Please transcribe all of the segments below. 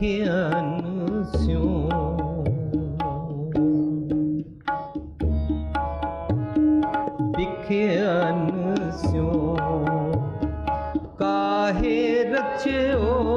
ਵਿਖਿਆਨ ਸਿਉ ਵਿਖਿਆਨ ਸਿਉ ਕਾਹੇ ਰਚਿਓ ਵਿਖਿਆਨ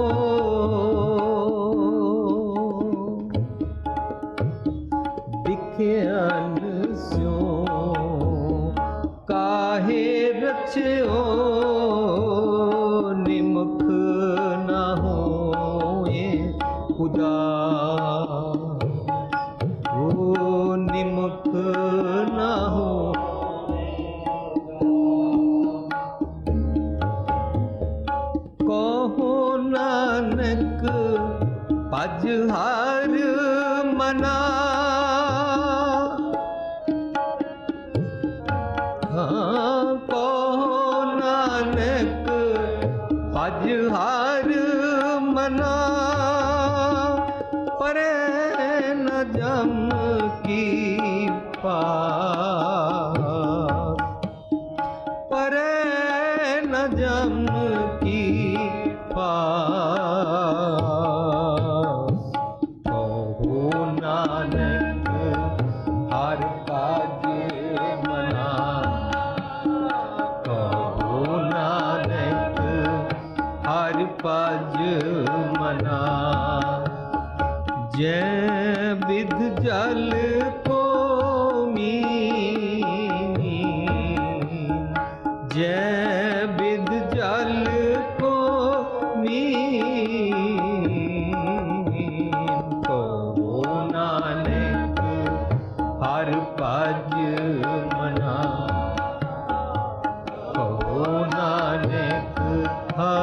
ਪਰੇ ਨ ਜਮ ਕੀ ਪਾਸ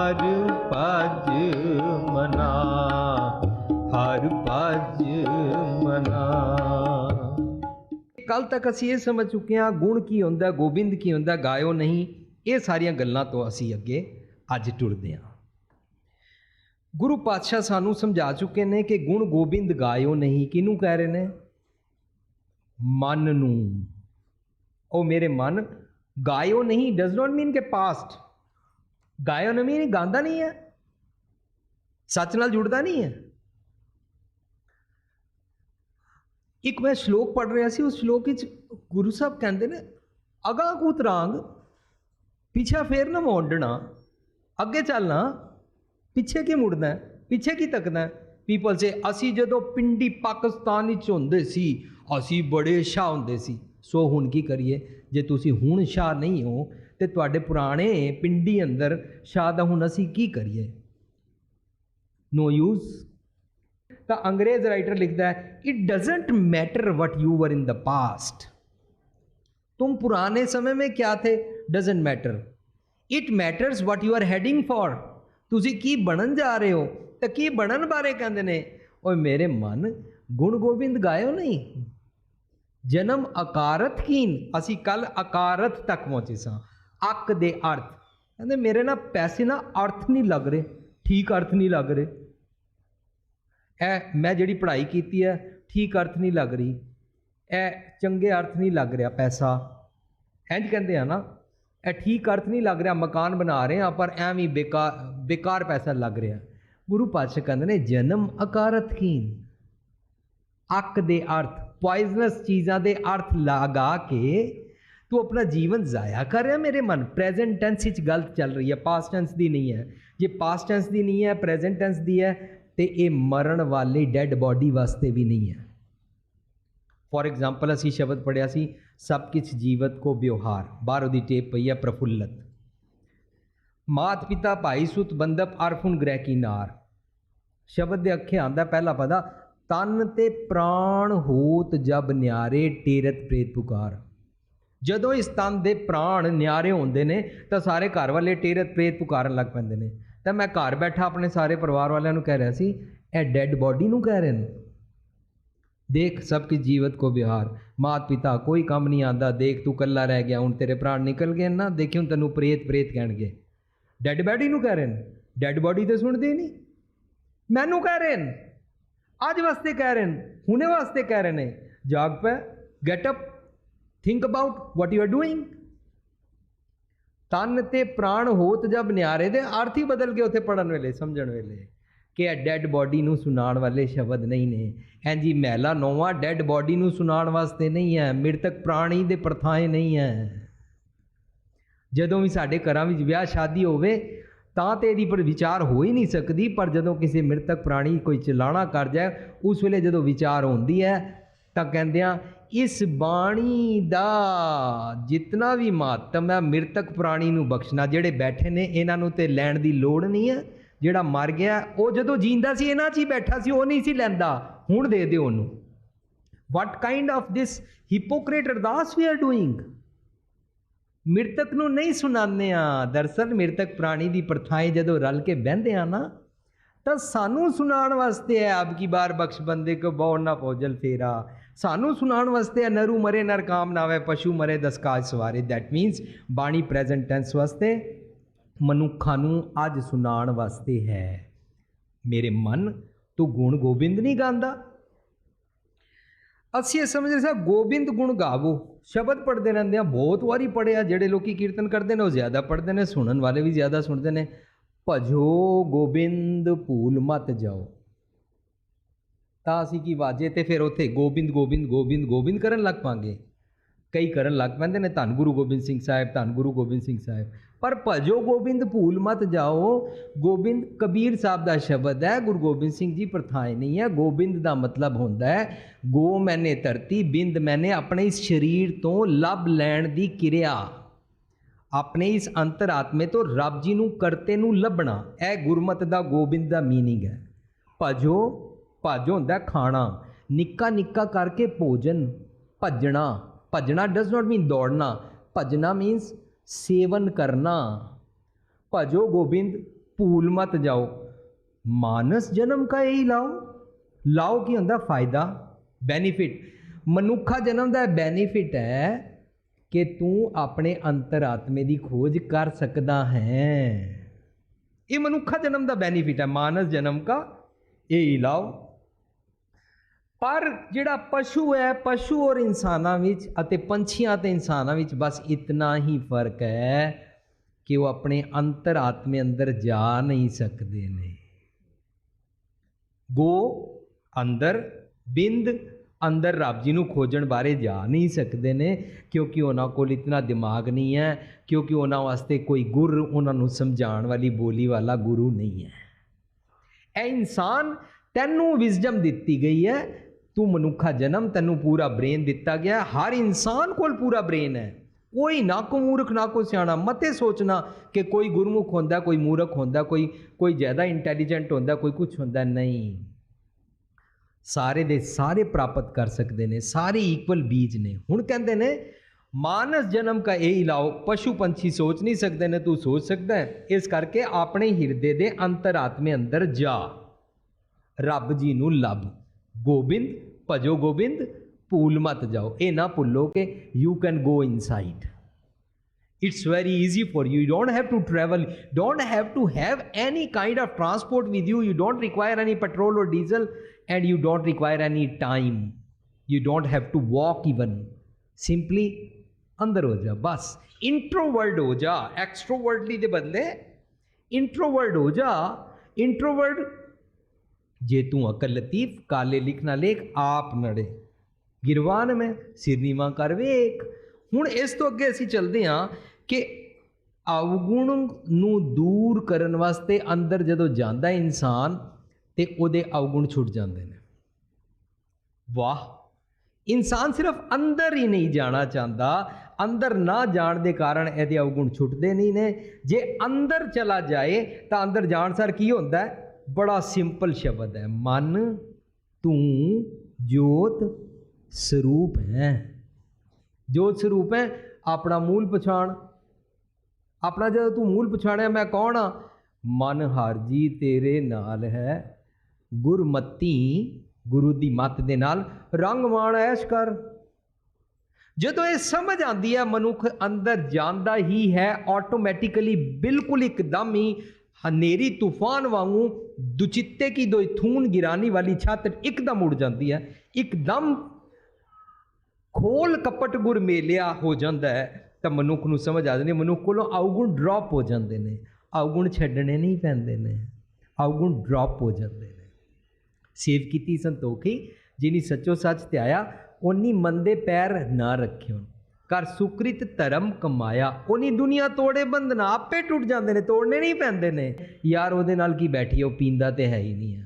ਹਰ ਭਜ ਮਨਾ, ਹਰ ਭਜ ਮਨਾ। ਕੱਲ ਤੱਕ ਅਸੀਂ ਇਹ ਸਮਝ ਚੁੱਕੇ ਹਾਂ ਗੁਣ ਕੀ ਹੁੰਦਾ, ਗੋਬਿੰਦ ਕੀ ਹੁੰਦਾ, ਗਾਇਓ ਨਹੀਂ। ਇਹ ਸਾਰੀਆਂ ਗੱਲਾਂ ਤੋਂ ਅਸੀਂ ਅੱਗੇ ਅੱਜ ਟੁਰਦੇ ਹਾਂ। ਗੁਰੂ ਪਾਤਸ਼ਾਹ ਸਾਨੂੰ ਸਮਝਾ ਚੁੱਕੇ ਨੇ ਕਿ ਗੁਣ ਗੋਬਿੰਦ ਗਾਇਓ ਨਹੀਂ। ਕਿਹਨੂੰ ਕਹਿ ਰਹੇ ਨੇ? ਮਨ ਨੂੰ। ਉਹ ਮੇਰੇ ਮਨ, ਗਾਇਓ ਨਹੀਂ ਡਸ ਨਾਟ ਮੀਨ ਕਿ ਪਾਸਟ ਗਾਇਓ ਨਹੀਂ, ਗਾਉਂਦਾ ਨਹੀਂ ਹੈ। ਸੱਚ ਨਾਲ ਜੁੜਦਾ ਨਹੀਂ ਹੈ। ਇੱਕ ਮੈਂ ਸ਼ਲੋਕ ਪੜ੍ਹ ਰਿਹਾ ਸੀ, ਉਸ ਸ਼ਲੋਕ ਵਿੱਚ ਗੁਰੂ ਸਾਹਿਬ ਕਹਿੰਦੇ ਨੇ, ਅਗਾ ਕੂਤ ਤਰਾਂਗ ਪਿੱਛਾ ਫੇਰ ਨਾ ਮੋੜਨਾ ਅੱਗੇ ਚੱਲਣਾ, ਪਿੱਛੇ ਕੀ ਮੁੜਨਾ, ਪਿੱਛੇ ਕੀ ਤੱਕਣਾ। ਪੀਪਲ ਸੇ ਅਸੀਂ ਜਦੋਂ ਪਿੰਡੀ ਪਾਕਿਸਤਾਨ ਵਿੱਚ ਹੁੰਦੇ ਸੀ, ਅਸੀਂ ਬੜੇ ਸ਼ਾਹ ਹੁੰਦੇ ਸੀ। ਸੋ ਹੁਣ ਕੀ ਕਰੀਏ? ਜੇ ਤੁਸੀਂ ਹੁਣ ਸ਼ਾਹ ਨਹੀਂ ਹੋ ਤੇ ਤੁਹਾਡੇ ਪੁਰਾਣੇ ਪਿੰਡੀ ਅੰਦਰ ਸ਼ਾਦਾ ਹੁਣ ਅਸੀਂ ਕੀ ਕਰੀਏ? ਨੋ ਯੂਜ਼ ਤਾਂ ਅੰਗਰੇਜ਼ ਰਾਈਟਰ ਲਿਖਦਾ ਹੈ it doesn't matter what you were in the past तुम ਪੁਰਾਣੇ ਸਮੇਂ में ਕਿਆ ਥੇ? Doesn't matter it matters what you are heading for ਤੁਸੀਂ ਕੀ ਬਣਨ ਜਾ ਰਹੇ ਹੋ? ਤਾਂ ਕੀ ਬਣਨ ਬਾਰੇ ਕਹਿੰਦੇ ਨੇ? ਓਏ ਮੇਰੇ ਮਨ, ਗੁਣ ਗੋਬਿੰਦ ਗਾਇਓ ਨਹੀਂ? ਜਨਮ ਅਕਾਰਤ ਕੀਨ, ਅਸੀਂ ਕੱਲ ਅਕਾਰਤ ਤੱਕ ਪਹੁੰਚੇ ਸਾਂ। ਅੱਕ ਦੇ ਅਰਥ। ਕਹਿੰਦੇ ਮੇਰੇ ਨਾਲ ਪੈਸੇ ਨਾ ਅਰਥ ਨਹੀਂ ਲੱਗ ਰਹੇ, ਠੀਕ ਅਰਥ ਨਹੀਂ ਲੱਗ ਰਹੇ। ਇਹ ਮੈਂ ਜਿਹੜੀ ਪੜ੍ਹਾਈ ਕੀਤੀ ਹੈ ਠੀਕ ਅਰਥ ਨਹੀਂ ਲੱਗ ਰਹੀ। ਇਹ ਚੰਗੇ ਅਰਥ ਨਹੀਂ ਲੱਗ ਰਿਹਾ ਪੈਸਾ। ਇੰਜ ਕਹਿੰਦੇ ਆ ਨਾ ਇਹ ਠੀਕ ਅਰਥ ਨਹੀਂ ਲੱਗ ਰਿਹਾ, ਮਕਾਨ ਬਣਾ ਰਹੇ ਆ ਪਰ ਐਵੇਂ ਬੇਕਾਰ ਬੇਕਾਰ ਪੈਸਾ ਲੱਗ ਰਿਹਾ। ਗੁਰੂ ਪਾਤਸ਼ਾਹ ਕਹਿੰਦੇ ਨੇ, ਜਨਮ ਅਕਾਰਤ ਕੀਨ। ਅੱਕ ਦੇ ਅਰਥ ਪੋਇਜ਼ਨਸ ਚੀਜ਼ਾਂ ਦੇ ਅਰਥ ਲਗਾ ਕੇ ਤੂੰ ਆਪਣਾ ਜੀਵਨ ਜ਼ਾਇਆ ਕਰ ਰਿਹਾ ਮੇਰੇ ਮਨ ਪ੍ਰੈਜ਼ੈਂਟ ਟੈਂਸ ਵਿੱਚ ਗਲਤ ਚੱਲ ਰਹੀ ਹੈ ਪਾਸਟ ਟੈਂਸ ਦੀ ਨਹੀਂ ਹੈ ਜੇ ਪਾਸਟ ਟੈਂਸ ਦੀ ਨਹੀਂ ਹੈ ਪ੍ਰੈਜ਼ੈਂਟ ਟੈਂਸ ਦੀ ਹੈ ਤੇ ਇਹ ਮਰਨ ਵਾਲੀ ਡੈੱਡ ਬਾਡੀ ਵਾਸਤੇ ਵੀ ਨਹੀਂ ਹੈ ਫੋਰ ਐਗਜ਼ਾਮਪਲ ਅਸੀਂ ਸ਼ਬਦ ਪੜਿਆ ਸੀ ਸਭ ਕਿਛ ਜੀਵਤ ਕੋ ਵਿਵਹਾਰ ਬਾਹਰੋਂ ਦੀ ਟੇਪ ਪਈ ਹੈ ਪ੍ਰਫੁੱਲਤ ਮਾਤ ਪਿਤਾ ਭਾਈ ਸੁਤ ਬੰਦਪ ਅਰਫੁਨ ਗ੍ਰਹਿ ਕੀ ਨਾਰ ਸ਼ਬਦ ਦੇ ਅੱਖੇ ਆਂਦਾ ਪਹਿਲਾ ਪਦਾ ਤਨ ਤੇ ਪ੍ਰਾਣ ਹੋਤ ਜਬ ਨਿਆਰੇ ਟੇਰਤ ਪ੍ਰੇਤ ਪੁਕਾਰ ਜਦੋਂ ਇਸ ਤਨ ਦੇ ਪ੍ਰਾਣ ਨਿਆਰੇ ਹੁੰਦੇ ਨੇ, ਤਾਂ ਸਾਰੇ ਘਰ ਵਾਲੇ ਟੇਰਤ ਪ੍ਰੇਤ ਪੁਕਾਰਨ ਲੱਗ ਪੈਂਦੇ ਨੇ। ਤਾਂ ਮੈਂ ਘਰ ਬੈਠਾ ਆਪਣੇ ਸਾਰੇ ਪਰਿਵਾਰ ਵਾਲਿਆਂ ਨੂੰ ਕਹਿ ਰਿਹਾ ਸੀ, ਇਹ ਡੈੱਡ ਬਾਡੀ ਨੂੰ ਕਹਿ ਰਹੇ ਨੇ? ਦੇਖ ਸਭ ਕੀ ਜੀਵਤ ਕੋ ਵਿਹਾਰ। ਮਾਤ ਪਿਤਾ, ਕੋਈ ਕੰਮ ਨਹੀਂ ਆਂਦਾ। ਦੇਖ ਤੂੰ ਕੱਲਾ ਰਹਿ ਗਿਆ, ਹੁਣ ਤੇਰੇ ਪ੍ਰਾਣ ਨਿਕਲ ਗਏ ਨਾ। ਦੇਖੀ ਹੁਣ ਤੈਨੂੰ ਪ੍ਰੇਤ ਪ੍ਰੇਤ ਕਹਿਣਗੇ। ਡੈੱਡ ਬਾਡੀ ਨੂੰ ਕਹਿ ਰਹੇ ਨੇ? ਡੈੱਡ ਬਾਡੀ ਤੇ ਸੁਣਦੇ ਨਹੀਂ? ਮੈਨੂੰ ਕਹਿ ਰਹੇ ਨੇ? ਅੱਜ ਵਾਸਤੇ ਕਹਿ ਰਹੇ ਨੇ? ਹੁਣੇ ਵਾਸਤੇ ਕਹਿ ਰਹੇ ਨੇ? ਜਾਗ ਪੈ get up think about what you are doing ਤਨ ਤੇ ਪ੍ਰਾਣ ਹੋਤ ਜਬ ਨਿਆਰੇ ਦੇ ਅਰਥ ਹੀ ਬਦਲ ਗਏ ਉੱਥੇ ਪੜਨ ਵੇਲੇ, ਸਮਝਣ ਵੇਲੇ। ਕਿ ਇਹ ਡੈੱਡ ਬਾਡੀ ਨੂੰ ਸੁਣਾਉਣ ਵਾਲੇ ਸ਼ਬਦ ਨਹੀਂ ਨੇ। ਇੰਜ ਮਹਿਲਾ ਨੋਵਾ ਡੈੱਡ ਬਾਡੀ ਨੂੰ ਸੁਣਾਉਣ ਵਾਸਤੇ ਨਹੀਂ ਹੈ। ਮ੍ਰਿਤਕ ਪ੍ਰਾਣੀ ਦੇ ਪ੍ਰਥਾਏ ਨਹੀਂ ਹੈ। ਜਦੋਂ ਵੀ ਸਾਡੇ ਘਰਾਂ ਵਿੱਚ ਵਿਆਹ ਸ਼ਾਦੀ ਹੋਵੇ, ਤਾਂ ਤੇ ਇਹਦੀ ਪਰ ਵਿਚਾਰ ਹੋ ਹੀ ਨਹੀਂ ਸਕਦੀ। ਪਰ ਜਦੋਂ ਕਿਸੇ ਮ੍ਰਿਤਕ ਪ੍ਰਾਣੀ ਕੋਈ ਚਲਾਣਾ ਕਰ ਜਾਏ, ਉਸ ਵੇਲੇ ਜਦੋਂ ਵਿਚਾਰ ਹੁੰਦੀ ਹੈ, ਤਾਂ ਕਹਿੰਦੇ ਆ ਇਸ ਬਾਣੀ ਦਾ ਜਿਤਨਾ ਵੀ ਮਹੱਤਮ ਹੈ, ਮ੍ਰਿਤਕ ਪ੍ਰਾਣੀ ਨੂੰ ਬਖਸ਼ਣਾ, ਜਿਹੜੇ ਬੈਠੇ ਨੇ, ਇਹਨਾਂ ਨੂੰ ਤੇ ਲੈਣ ਦੀ ਲੋੜ ਨਹੀਂ ਹੈ। ਜਿਹੜਾ ਮਰ ਗਿਆ, ਉਹ ਜਦੋਂ ਜੀਂਦਾ ਸੀ, ਇਹਨਾਂ 'ਚ ਹੀ ਬੈਠਾ ਸੀ, ਉਹ ਨਹੀਂ ਸੀ ਲੈਂਦਾ। ਹੁਣ ਦੇ ਦਿਓ ਉਹਨੂੰ। What kind of this hypocrite ਅਰਦਾਸ ਵੀ ਆਰ ਡੂਇੰਗ ਮ੍ਰਿਤਕ ਨੂੰ ਨਹੀਂ ਸੁਣਾਉਂਦੇ ਆ। ਦਰਸਲ ਮ੍ਰਿਤਕ ਪ੍ਰਾਣੀ ਦੀ ਪ੍ਰਥਾਏ ਜਦੋਂ ਰਲ ਕੇ ਬਹਿੰਦੇ ਆ ਨਾ, ਤਾਂ ਸਾਨੂੰ ਸੁਣਾਉਣ ਵਾਸਤੇ ਹੈ, ਆਪ ਕੀ ਬਾਰ ਬਖਸ਼ ਬੰਦੇ ਕੋ, ਬਹੁ ਨਾ ਫੌਜਲ ਫੇਰਾ। ਸਾਨੂੰ ਸੁਣਾਉਣ ਵਾਸਤੇ ਹੈ ਨਰੂ ਮਰੇ, ਨਰ ਕਾਮ ਨਾਵੇ, ਪਸ਼ੂ ਮਰੇ ਦਸਕਾਜ ਸਵਾਰੇ। That means Bani present tense ਵਾਸਤੇ, ਮਨੁੱਖਾਂ ਨੂੰ ਅੱਜ ਸੁਣਾਉਣ ਵਾਸਤੇ ਹੈ। ਮੇਰੇ ਮਨ, ਤੂੰ ਗੁਣ ਗੋਬਿੰਦ ਨਹੀਂ ਗਾਉਂਦਾ? ਅਸੀਂ ਇਹ ਸਮਝਦੇ ਸਾਂ, ਗੋਬਿੰਦ ਗੁਣ ਗਾਵੋ। ਸ਼ਬਦ ਪੜ੍ਹਦੇ ਰਹਿੰਦੇ ਆ ਬਹੁਤ ਵਾਰੀ ਪੜ੍ਹਿਆ ਜਿਹੜੇ ਲੋਕੀ ਕੀਰਤਨ ਕਰਦੇ ਨੇ, ਉਹ ਜ਼ਿਆਦਾ ਪੜ੍ਹਦੇ ਨੇ, ਸੁਣਨ ਵਾਲੇ ਵੀ ਜ਼ਿਆਦਾ ਸੁਣਦੇ ਨੇ। ਭਜੋ ਗੋਬਿੰਦ, ਭੂਲ ਮਤ ਜਾਓ। ਤਾਂ ਅਸੀਂ ਕੀ ਵਾਜੇ ਤੇ ਫਿਰ ਉੱਥੇ ਗੋਬਿੰਦ ਗੋਬਿੰਦ ਗੋਬਿੰਦ ਗੋਬਿੰਦ ਕਰਨ ਲੱਗ ਪਾਂਗੇ। ਕਈ ਕਰਨ ਲੱਗ ਪੈਂਦੇ ਨੇ, ਧੰਨ ਗੁਰੂ ਗੋਬਿੰਦ ਸਿੰਘ ਸਾਹਿਬ, ਧੰਨ ਗੁਰੂ ਗੋਬਿੰਦ ਸਿੰਘ ਸਾਹਿਬ। ਪਰ ਭਜੋ ਗੋਬਿੰਦ, ਭੂਲ ਮਤ ਜਾਓ। ਗੋਬਿੰਦ ਕਬੀਰ ਸਾਹਿਬ ਦਾ ਸ਼ਬਦ ਹੈ, ਗੁਰੂ ਗੋਬਿੰਦ ਸਿੰਘ ਜੀ ਪ੍ਰਥਾਏ ਨਹੀਂ ਹੈ। ਗੋਬਿੰਦ ਦਾ ਮਤਲਬ ਹੁੰਦਾ ਹੈ, ਗੋ ਮੈਨੇ ਧਰਤੀ, ਬਿੰਦ ਮੈਨੇ ਆਪਣੇ ਇਸ ਸਰੀਰ ਤੋਂ ਲੱਭ ਲੈਣ ਦੀ ਕਿਰਿਆ। ਆਪਣੇ ਇਸ ਅੰਤਰਾਤਮੇ ਤੋਂ ਰੱਬ ਜੀ ਨੂੰ ਕਰਤੇ ਨੂੰ ਲੱਭਣਾ। ਇਹ ਗੁਰਮਤ ਦਾ ਗੋਬਿੰਦ ਦਾ ਮੀਨਿੰਗ ਹੈ। ਭਜੋ ਭੱਜ ਹੁੰਦਾ ਖਾਣਾ। ਨਿੱਕਾ ਨਿੱਕਾ ਕਰਕੇ ਭੋਜਨ, ਭੱਜਣਾ। ਭੱਜਣਾ ਡਸ ਨਾਟ ਮੀਨ ਦੌੜਨਾ। ਭੱਜਣਾ ਮੀਨਸ ਸੇਵਨ ਕਰਨਾ। ਭਜੋ ਗੋਬਿੰਦ, ਭੂਲ ਮਤ ਜਾਓ। ਮਾਨਸ ਜਨਮ ਕਾ ਇਹੀ ਲਾਓ। ਲਾਓ ਕੀ ਹੁੰਦਾ? ਫਾਇਦਾ ਬੈਨੀਫਿਟ ਮਨੁੱਖਾ ਜਨਮ ਦਾ ਬੈਨੀਫਿਟ ਹੈ ਕਿ ਤੂੰ ਆਪਣੇ ਅੰਤਰਾਤਮੇ ਦੀ ਖੋਜ ਕਰ ਸਕਦਾ ਹੈ। ਇਹ ਮਨੁੱਖਾ ਜਨਮ ਦਾ ਬੈਨੀਫਿਟ ਹੈ। ਮਾਨਸ ਜਨਮ ਕਾ ਇਹ ਲਾਓ। ਪਰ ਜਿਹੜਾ ਪਸ਼ੂ ਹੈ, ਪਸ਼ੂ ਔਰ ਇਨਸਾਨਾਂ ਵਿੱਚ ਅਤੇ ਪੰਛੀਆਂ ਤੇ ਇਨਸਾਨਾਂ ਵਿੱਚ ਬਸ ਇਤਨਾ ਹੀ ਫ਼ਰਕ ਹੈ ਕਿ ਉਹ ਆਪਣੇ ਅੰਤਰਾਤਮੇ ਅੰਦਰ ਜਾ ਨਹੀਂ ਸਕਦੇ ਨੇ। ਗੋ ਅੰਦਰ, ਬਿੰਦ ਅੰਦਰ ਰੱਬ ਜੀ ਨੂੰ ਖੋਜਣ ਬਾਰੇ ਜਾ ਨਹੀਂ ਸਕਦੇ ਨੇ, ਕਿਉਂਕਿ ਉਹਨਾਂ ਕੋਲ ਇਤਨਾ ਦਿਮਾਗ ਨਹੀਂ ਹੈ, ਕਿਉਂਕਿ ਉਹਨਾਂ ਵਾਸਤੇ ਕੋਈ ਗੁਰ ਉਹਨਾਂ ਨੂੰ ਸਮਝਾਉਣ ਵਾਲੀ ਬੋਲੀ ਵਾਲਾ ਗੁਰੂ ਨਹੀਂ ਹੈ। ਇਹ ਇਨਸਾਨ ਤੈਨੂੰ ਵਿਜ਼ਡਮ ਦਿੱਤੀ ਗਈ ਹੈ ਤੂੰ ਮਨੁੱਖਾ ਜਨਮ, ਤੈਨੂੰ ਪੂਰਾ ਬ੍ਰੇਨ ਦਿੱਤਾ ਗਿਆ। ਹਰ ਇਨਸਾਨ ਕੋਲ ਪੂਰਾ ਬ੍ਰੇਨ ਹੈ। ਕੋਈ ਨਾ ਕੋ ਮੂਰਖ, ਨਾ ਕੋ ਸਿਆਣਾ, ਮਤੇ ਸੋਚਣਾ ਕਿ ਕੋਈ ਗੁਰਮੁਖ ਹੁੰਦਾ, ਕੋਈ ਮੂਰਖ ਹੁੰਦਾ, ਕੋਈ ਕੋਈ ਜ਼ਿਆਦਾ ਇੰਟੈਲੀਜੈਂਟ ਹੁੰਦਾ, ਕੋਈ ਕੁਝ ਹੁੰਦਾ ਨਹੀਂ। ਸਾਰੇ ਦੇ ਸਾਰੇ ਪ੍ਰਾਪਤ ਕਰ ਸਕਦੇ ਨੇ, ਸਾਰੇ ਇਕੁਅਲ ਬੀਜ ਨੇ। ਹੁਣ ਕਹਿੰਦੇ ਨੇ, ਮਾਨਸ ਜਨਮ ਕਾ ਇਹ ਇਲਾਓ ਪਸ਼ੂ ਪੰਛੀ ਸੋਚ ਨਹੀਂ ਸਕਦੇ ਨੇ, ਤੂੰ ਸੋਚ ਸਕਦਾ ਹੈ। ਇਸ ਕਰਕੇ ਆਪਣੇ ਹਿਰਦੇ ਦੇ ਅੰਤਰਾਤਮੇ ਅੰਦਰ ਜਾ। ਰੱਬ ਜੀ ਨੂੰ ਲੱਭ। ਗੋਬਿੰਦ ਭਜੋ ਗੋਬਿੰਦ ਭੂਲ ਮਤ ਜਾਓ ਇਹ ਨਾ ਭੁੱਲੋ ਕਿ you can go inside it's very easy for you you don't have to travel don't have to have any kind of transport with you you don't require any petrol or diesel and you don't require any time you don't have to walk even simply ਅੰਦਰ ਹੋ ਜਾ ਬਸ ਇੰਟਰੋਵਰਡ ਹੋ ਜਾ ਐਕਸਟਰੋਵਰਡਲੀ ਦੇ ਬਦਲੇ ਇੰਟਰੋਵਰਡ ਹੋ ਜਾ ਇੰਟਰੋਵਰਡ ਜੇ ਤੂੰ ਅਕਲ ਲਤੀਫ, ਕਾਲੇ ਲਿਖਣਾ ਲੇਖ, ਆਪ ਨੜੇ ਗਿਰਵਾਨ ਮੈਂ ਸਿਰ ਨੀਵਾਂ ਕਰ ਵੇਖ। ਹੁਣ ਇਸ ਤੋਂ ਅੱਗੇ ਅਸੀਂ ਚੱਲਦੇ ਹਾਂ ਕਿ ਅਵਗੁਣ ਨੂੰ ਦੂਰ ਕਰਨ ਵਾਸਤੇ ਅੰਦਰ ਜਦੋਂ ਜਾਂਦਾ ਇਨਸਾਨ, ਤੇ ਉਹਦੇ ਅਵਗੁਣ ਛੁੱਟ ਜਾਂਦੇ ਨੇ। ਵਾਹ! ਇਨਸਾਨ ਸਿਰਫ ਅੰਦਰ ਹੀ ਨਹੀਂ ਜਾਣਾ ਚਾਹੁੰਦਾ। ਅੰਦਰ ਨਾ ਜਾਣ ਦੇ ਕਾਰਨ ਇਹਦੇ ਅਵਗੁਣ ਛੁੱਟਦੇ ਨਹੀਂ ਨੇ। ਜੇ ਅੰਦਰ ਚਲਾ ਜਾਏ, ਤਾਂ ਅੰਦਰ ਜਾਣ ਸਰ ਕੀ ਹੁੰਦਾ ਹੈ? ਬੜਾ ਸਿੰਪਲ ਸ਼ਬਦ ਹੈ। ਮਨ, ਤੂੰ, ਜੋਤ, ਸਰੂਪ ਹੈ। ਜੋਤ, ਸਰੂਪ ਹੈ, ਆਪਣਾ ਮੂਲ ਪਛਾਣ। ਆਪਣਾ ਜਦੋਂ ਤੂੰ ਮੂਲ ਪਛਾਣਿਆ, ਮੈਂ ਕੌਣ ਆ ਮਨ ਹਰ ਜੀ ਤੇਰੇ ਨਾਲ ਹੈ। ਗੁਰਮਤੀ, ਗੁਰੂ ਦੀ ਮੱਤ ਦੇ ਨਾਲ ਰੰਗ ਮਾਣ ਐਸ਼ ਕਰ। ਜਦੋਂ ਇਹ ਸਮਝ ਆਂਦੀ ਹੈ, ਮਨੁੱਖ ਅੰਦਰ ਜਾਂਦਾ ਹੀ ਹੈ ਆਟੋਮੈਟਿਕਲੀ ਬਿਲਕੁਲ ਇੱਕਦਮ ਹੀ ਹਨੇਰੀ ਤੂਫਾਨ ਵਾਂਗੂ ਦੁਚਿੱਤੇ ਕੀ ਦੋਈ ਥੂਨ ਗਿਰਾਨੀ ਵਾਲੀ ਛੱਤ ਇੱਕਦਮ ਉੜ ਜਾਂਦੀ ਹੈ। ਇੱਕਦਮ ਖੋਲ ਕਪਟ ਗੁਰ ਮੇਲਿਆ ਹੋ ਜਾਂਦਾ ਹੈ। ਤਾਂ ਮਨੁੱਖ ਨੂੰ ਸਮਝ ਆ ਜਾਂਦੀ ਮਨੁੱਖ ਕੋਲੋਂ ਅਵਗੁਣ ਡ੍ਰੌਪ ਹੋ ਜਾਂਦੇ ਨੇ ਅਵਗੁਣ ਛੱਡਣੇ ਨਹੀਂ ਪੈਂਦੇ ਨੇ ਅਵਗੁਣ ਡ੍ਰੌਪ ਹੋ ਜਾਂਦੇ ਨੇ। ਸੇਵ ਕੀਤੀ ਸੰਤੋਖੀ, ਜਿਨੀ ਸੱਚੋ ਸੱਚ ਧਿਆਇਆ ਉਨੀ ਮੰਦੇ ਪੈਰ ਨਾ ਰੱਖਿਓ। ਕਰ ਸੁਕ੍ਰਿਤ ਧਰਮ ਕਮਾਇਆ। ਉਨੀ ਦੁਨੀਆ ਤੋੜੇ ਬੰਧਨ ਆਪੇ ਟੁੱਟ ਜਾਂਦੇ ਨੇ, ਤੋੜਨੇ ਨਹੀਂ ਪੈਂਦੇ ਨੇ। ਯਾਰ ਉਹਦੇ ਨਾਲ ਕੀ ਬੈਠੀ ਉਹ ਪੀਂਦਾ ਤੇ ਹੈ ਹੀ ਨਹੀਂ ਹੈ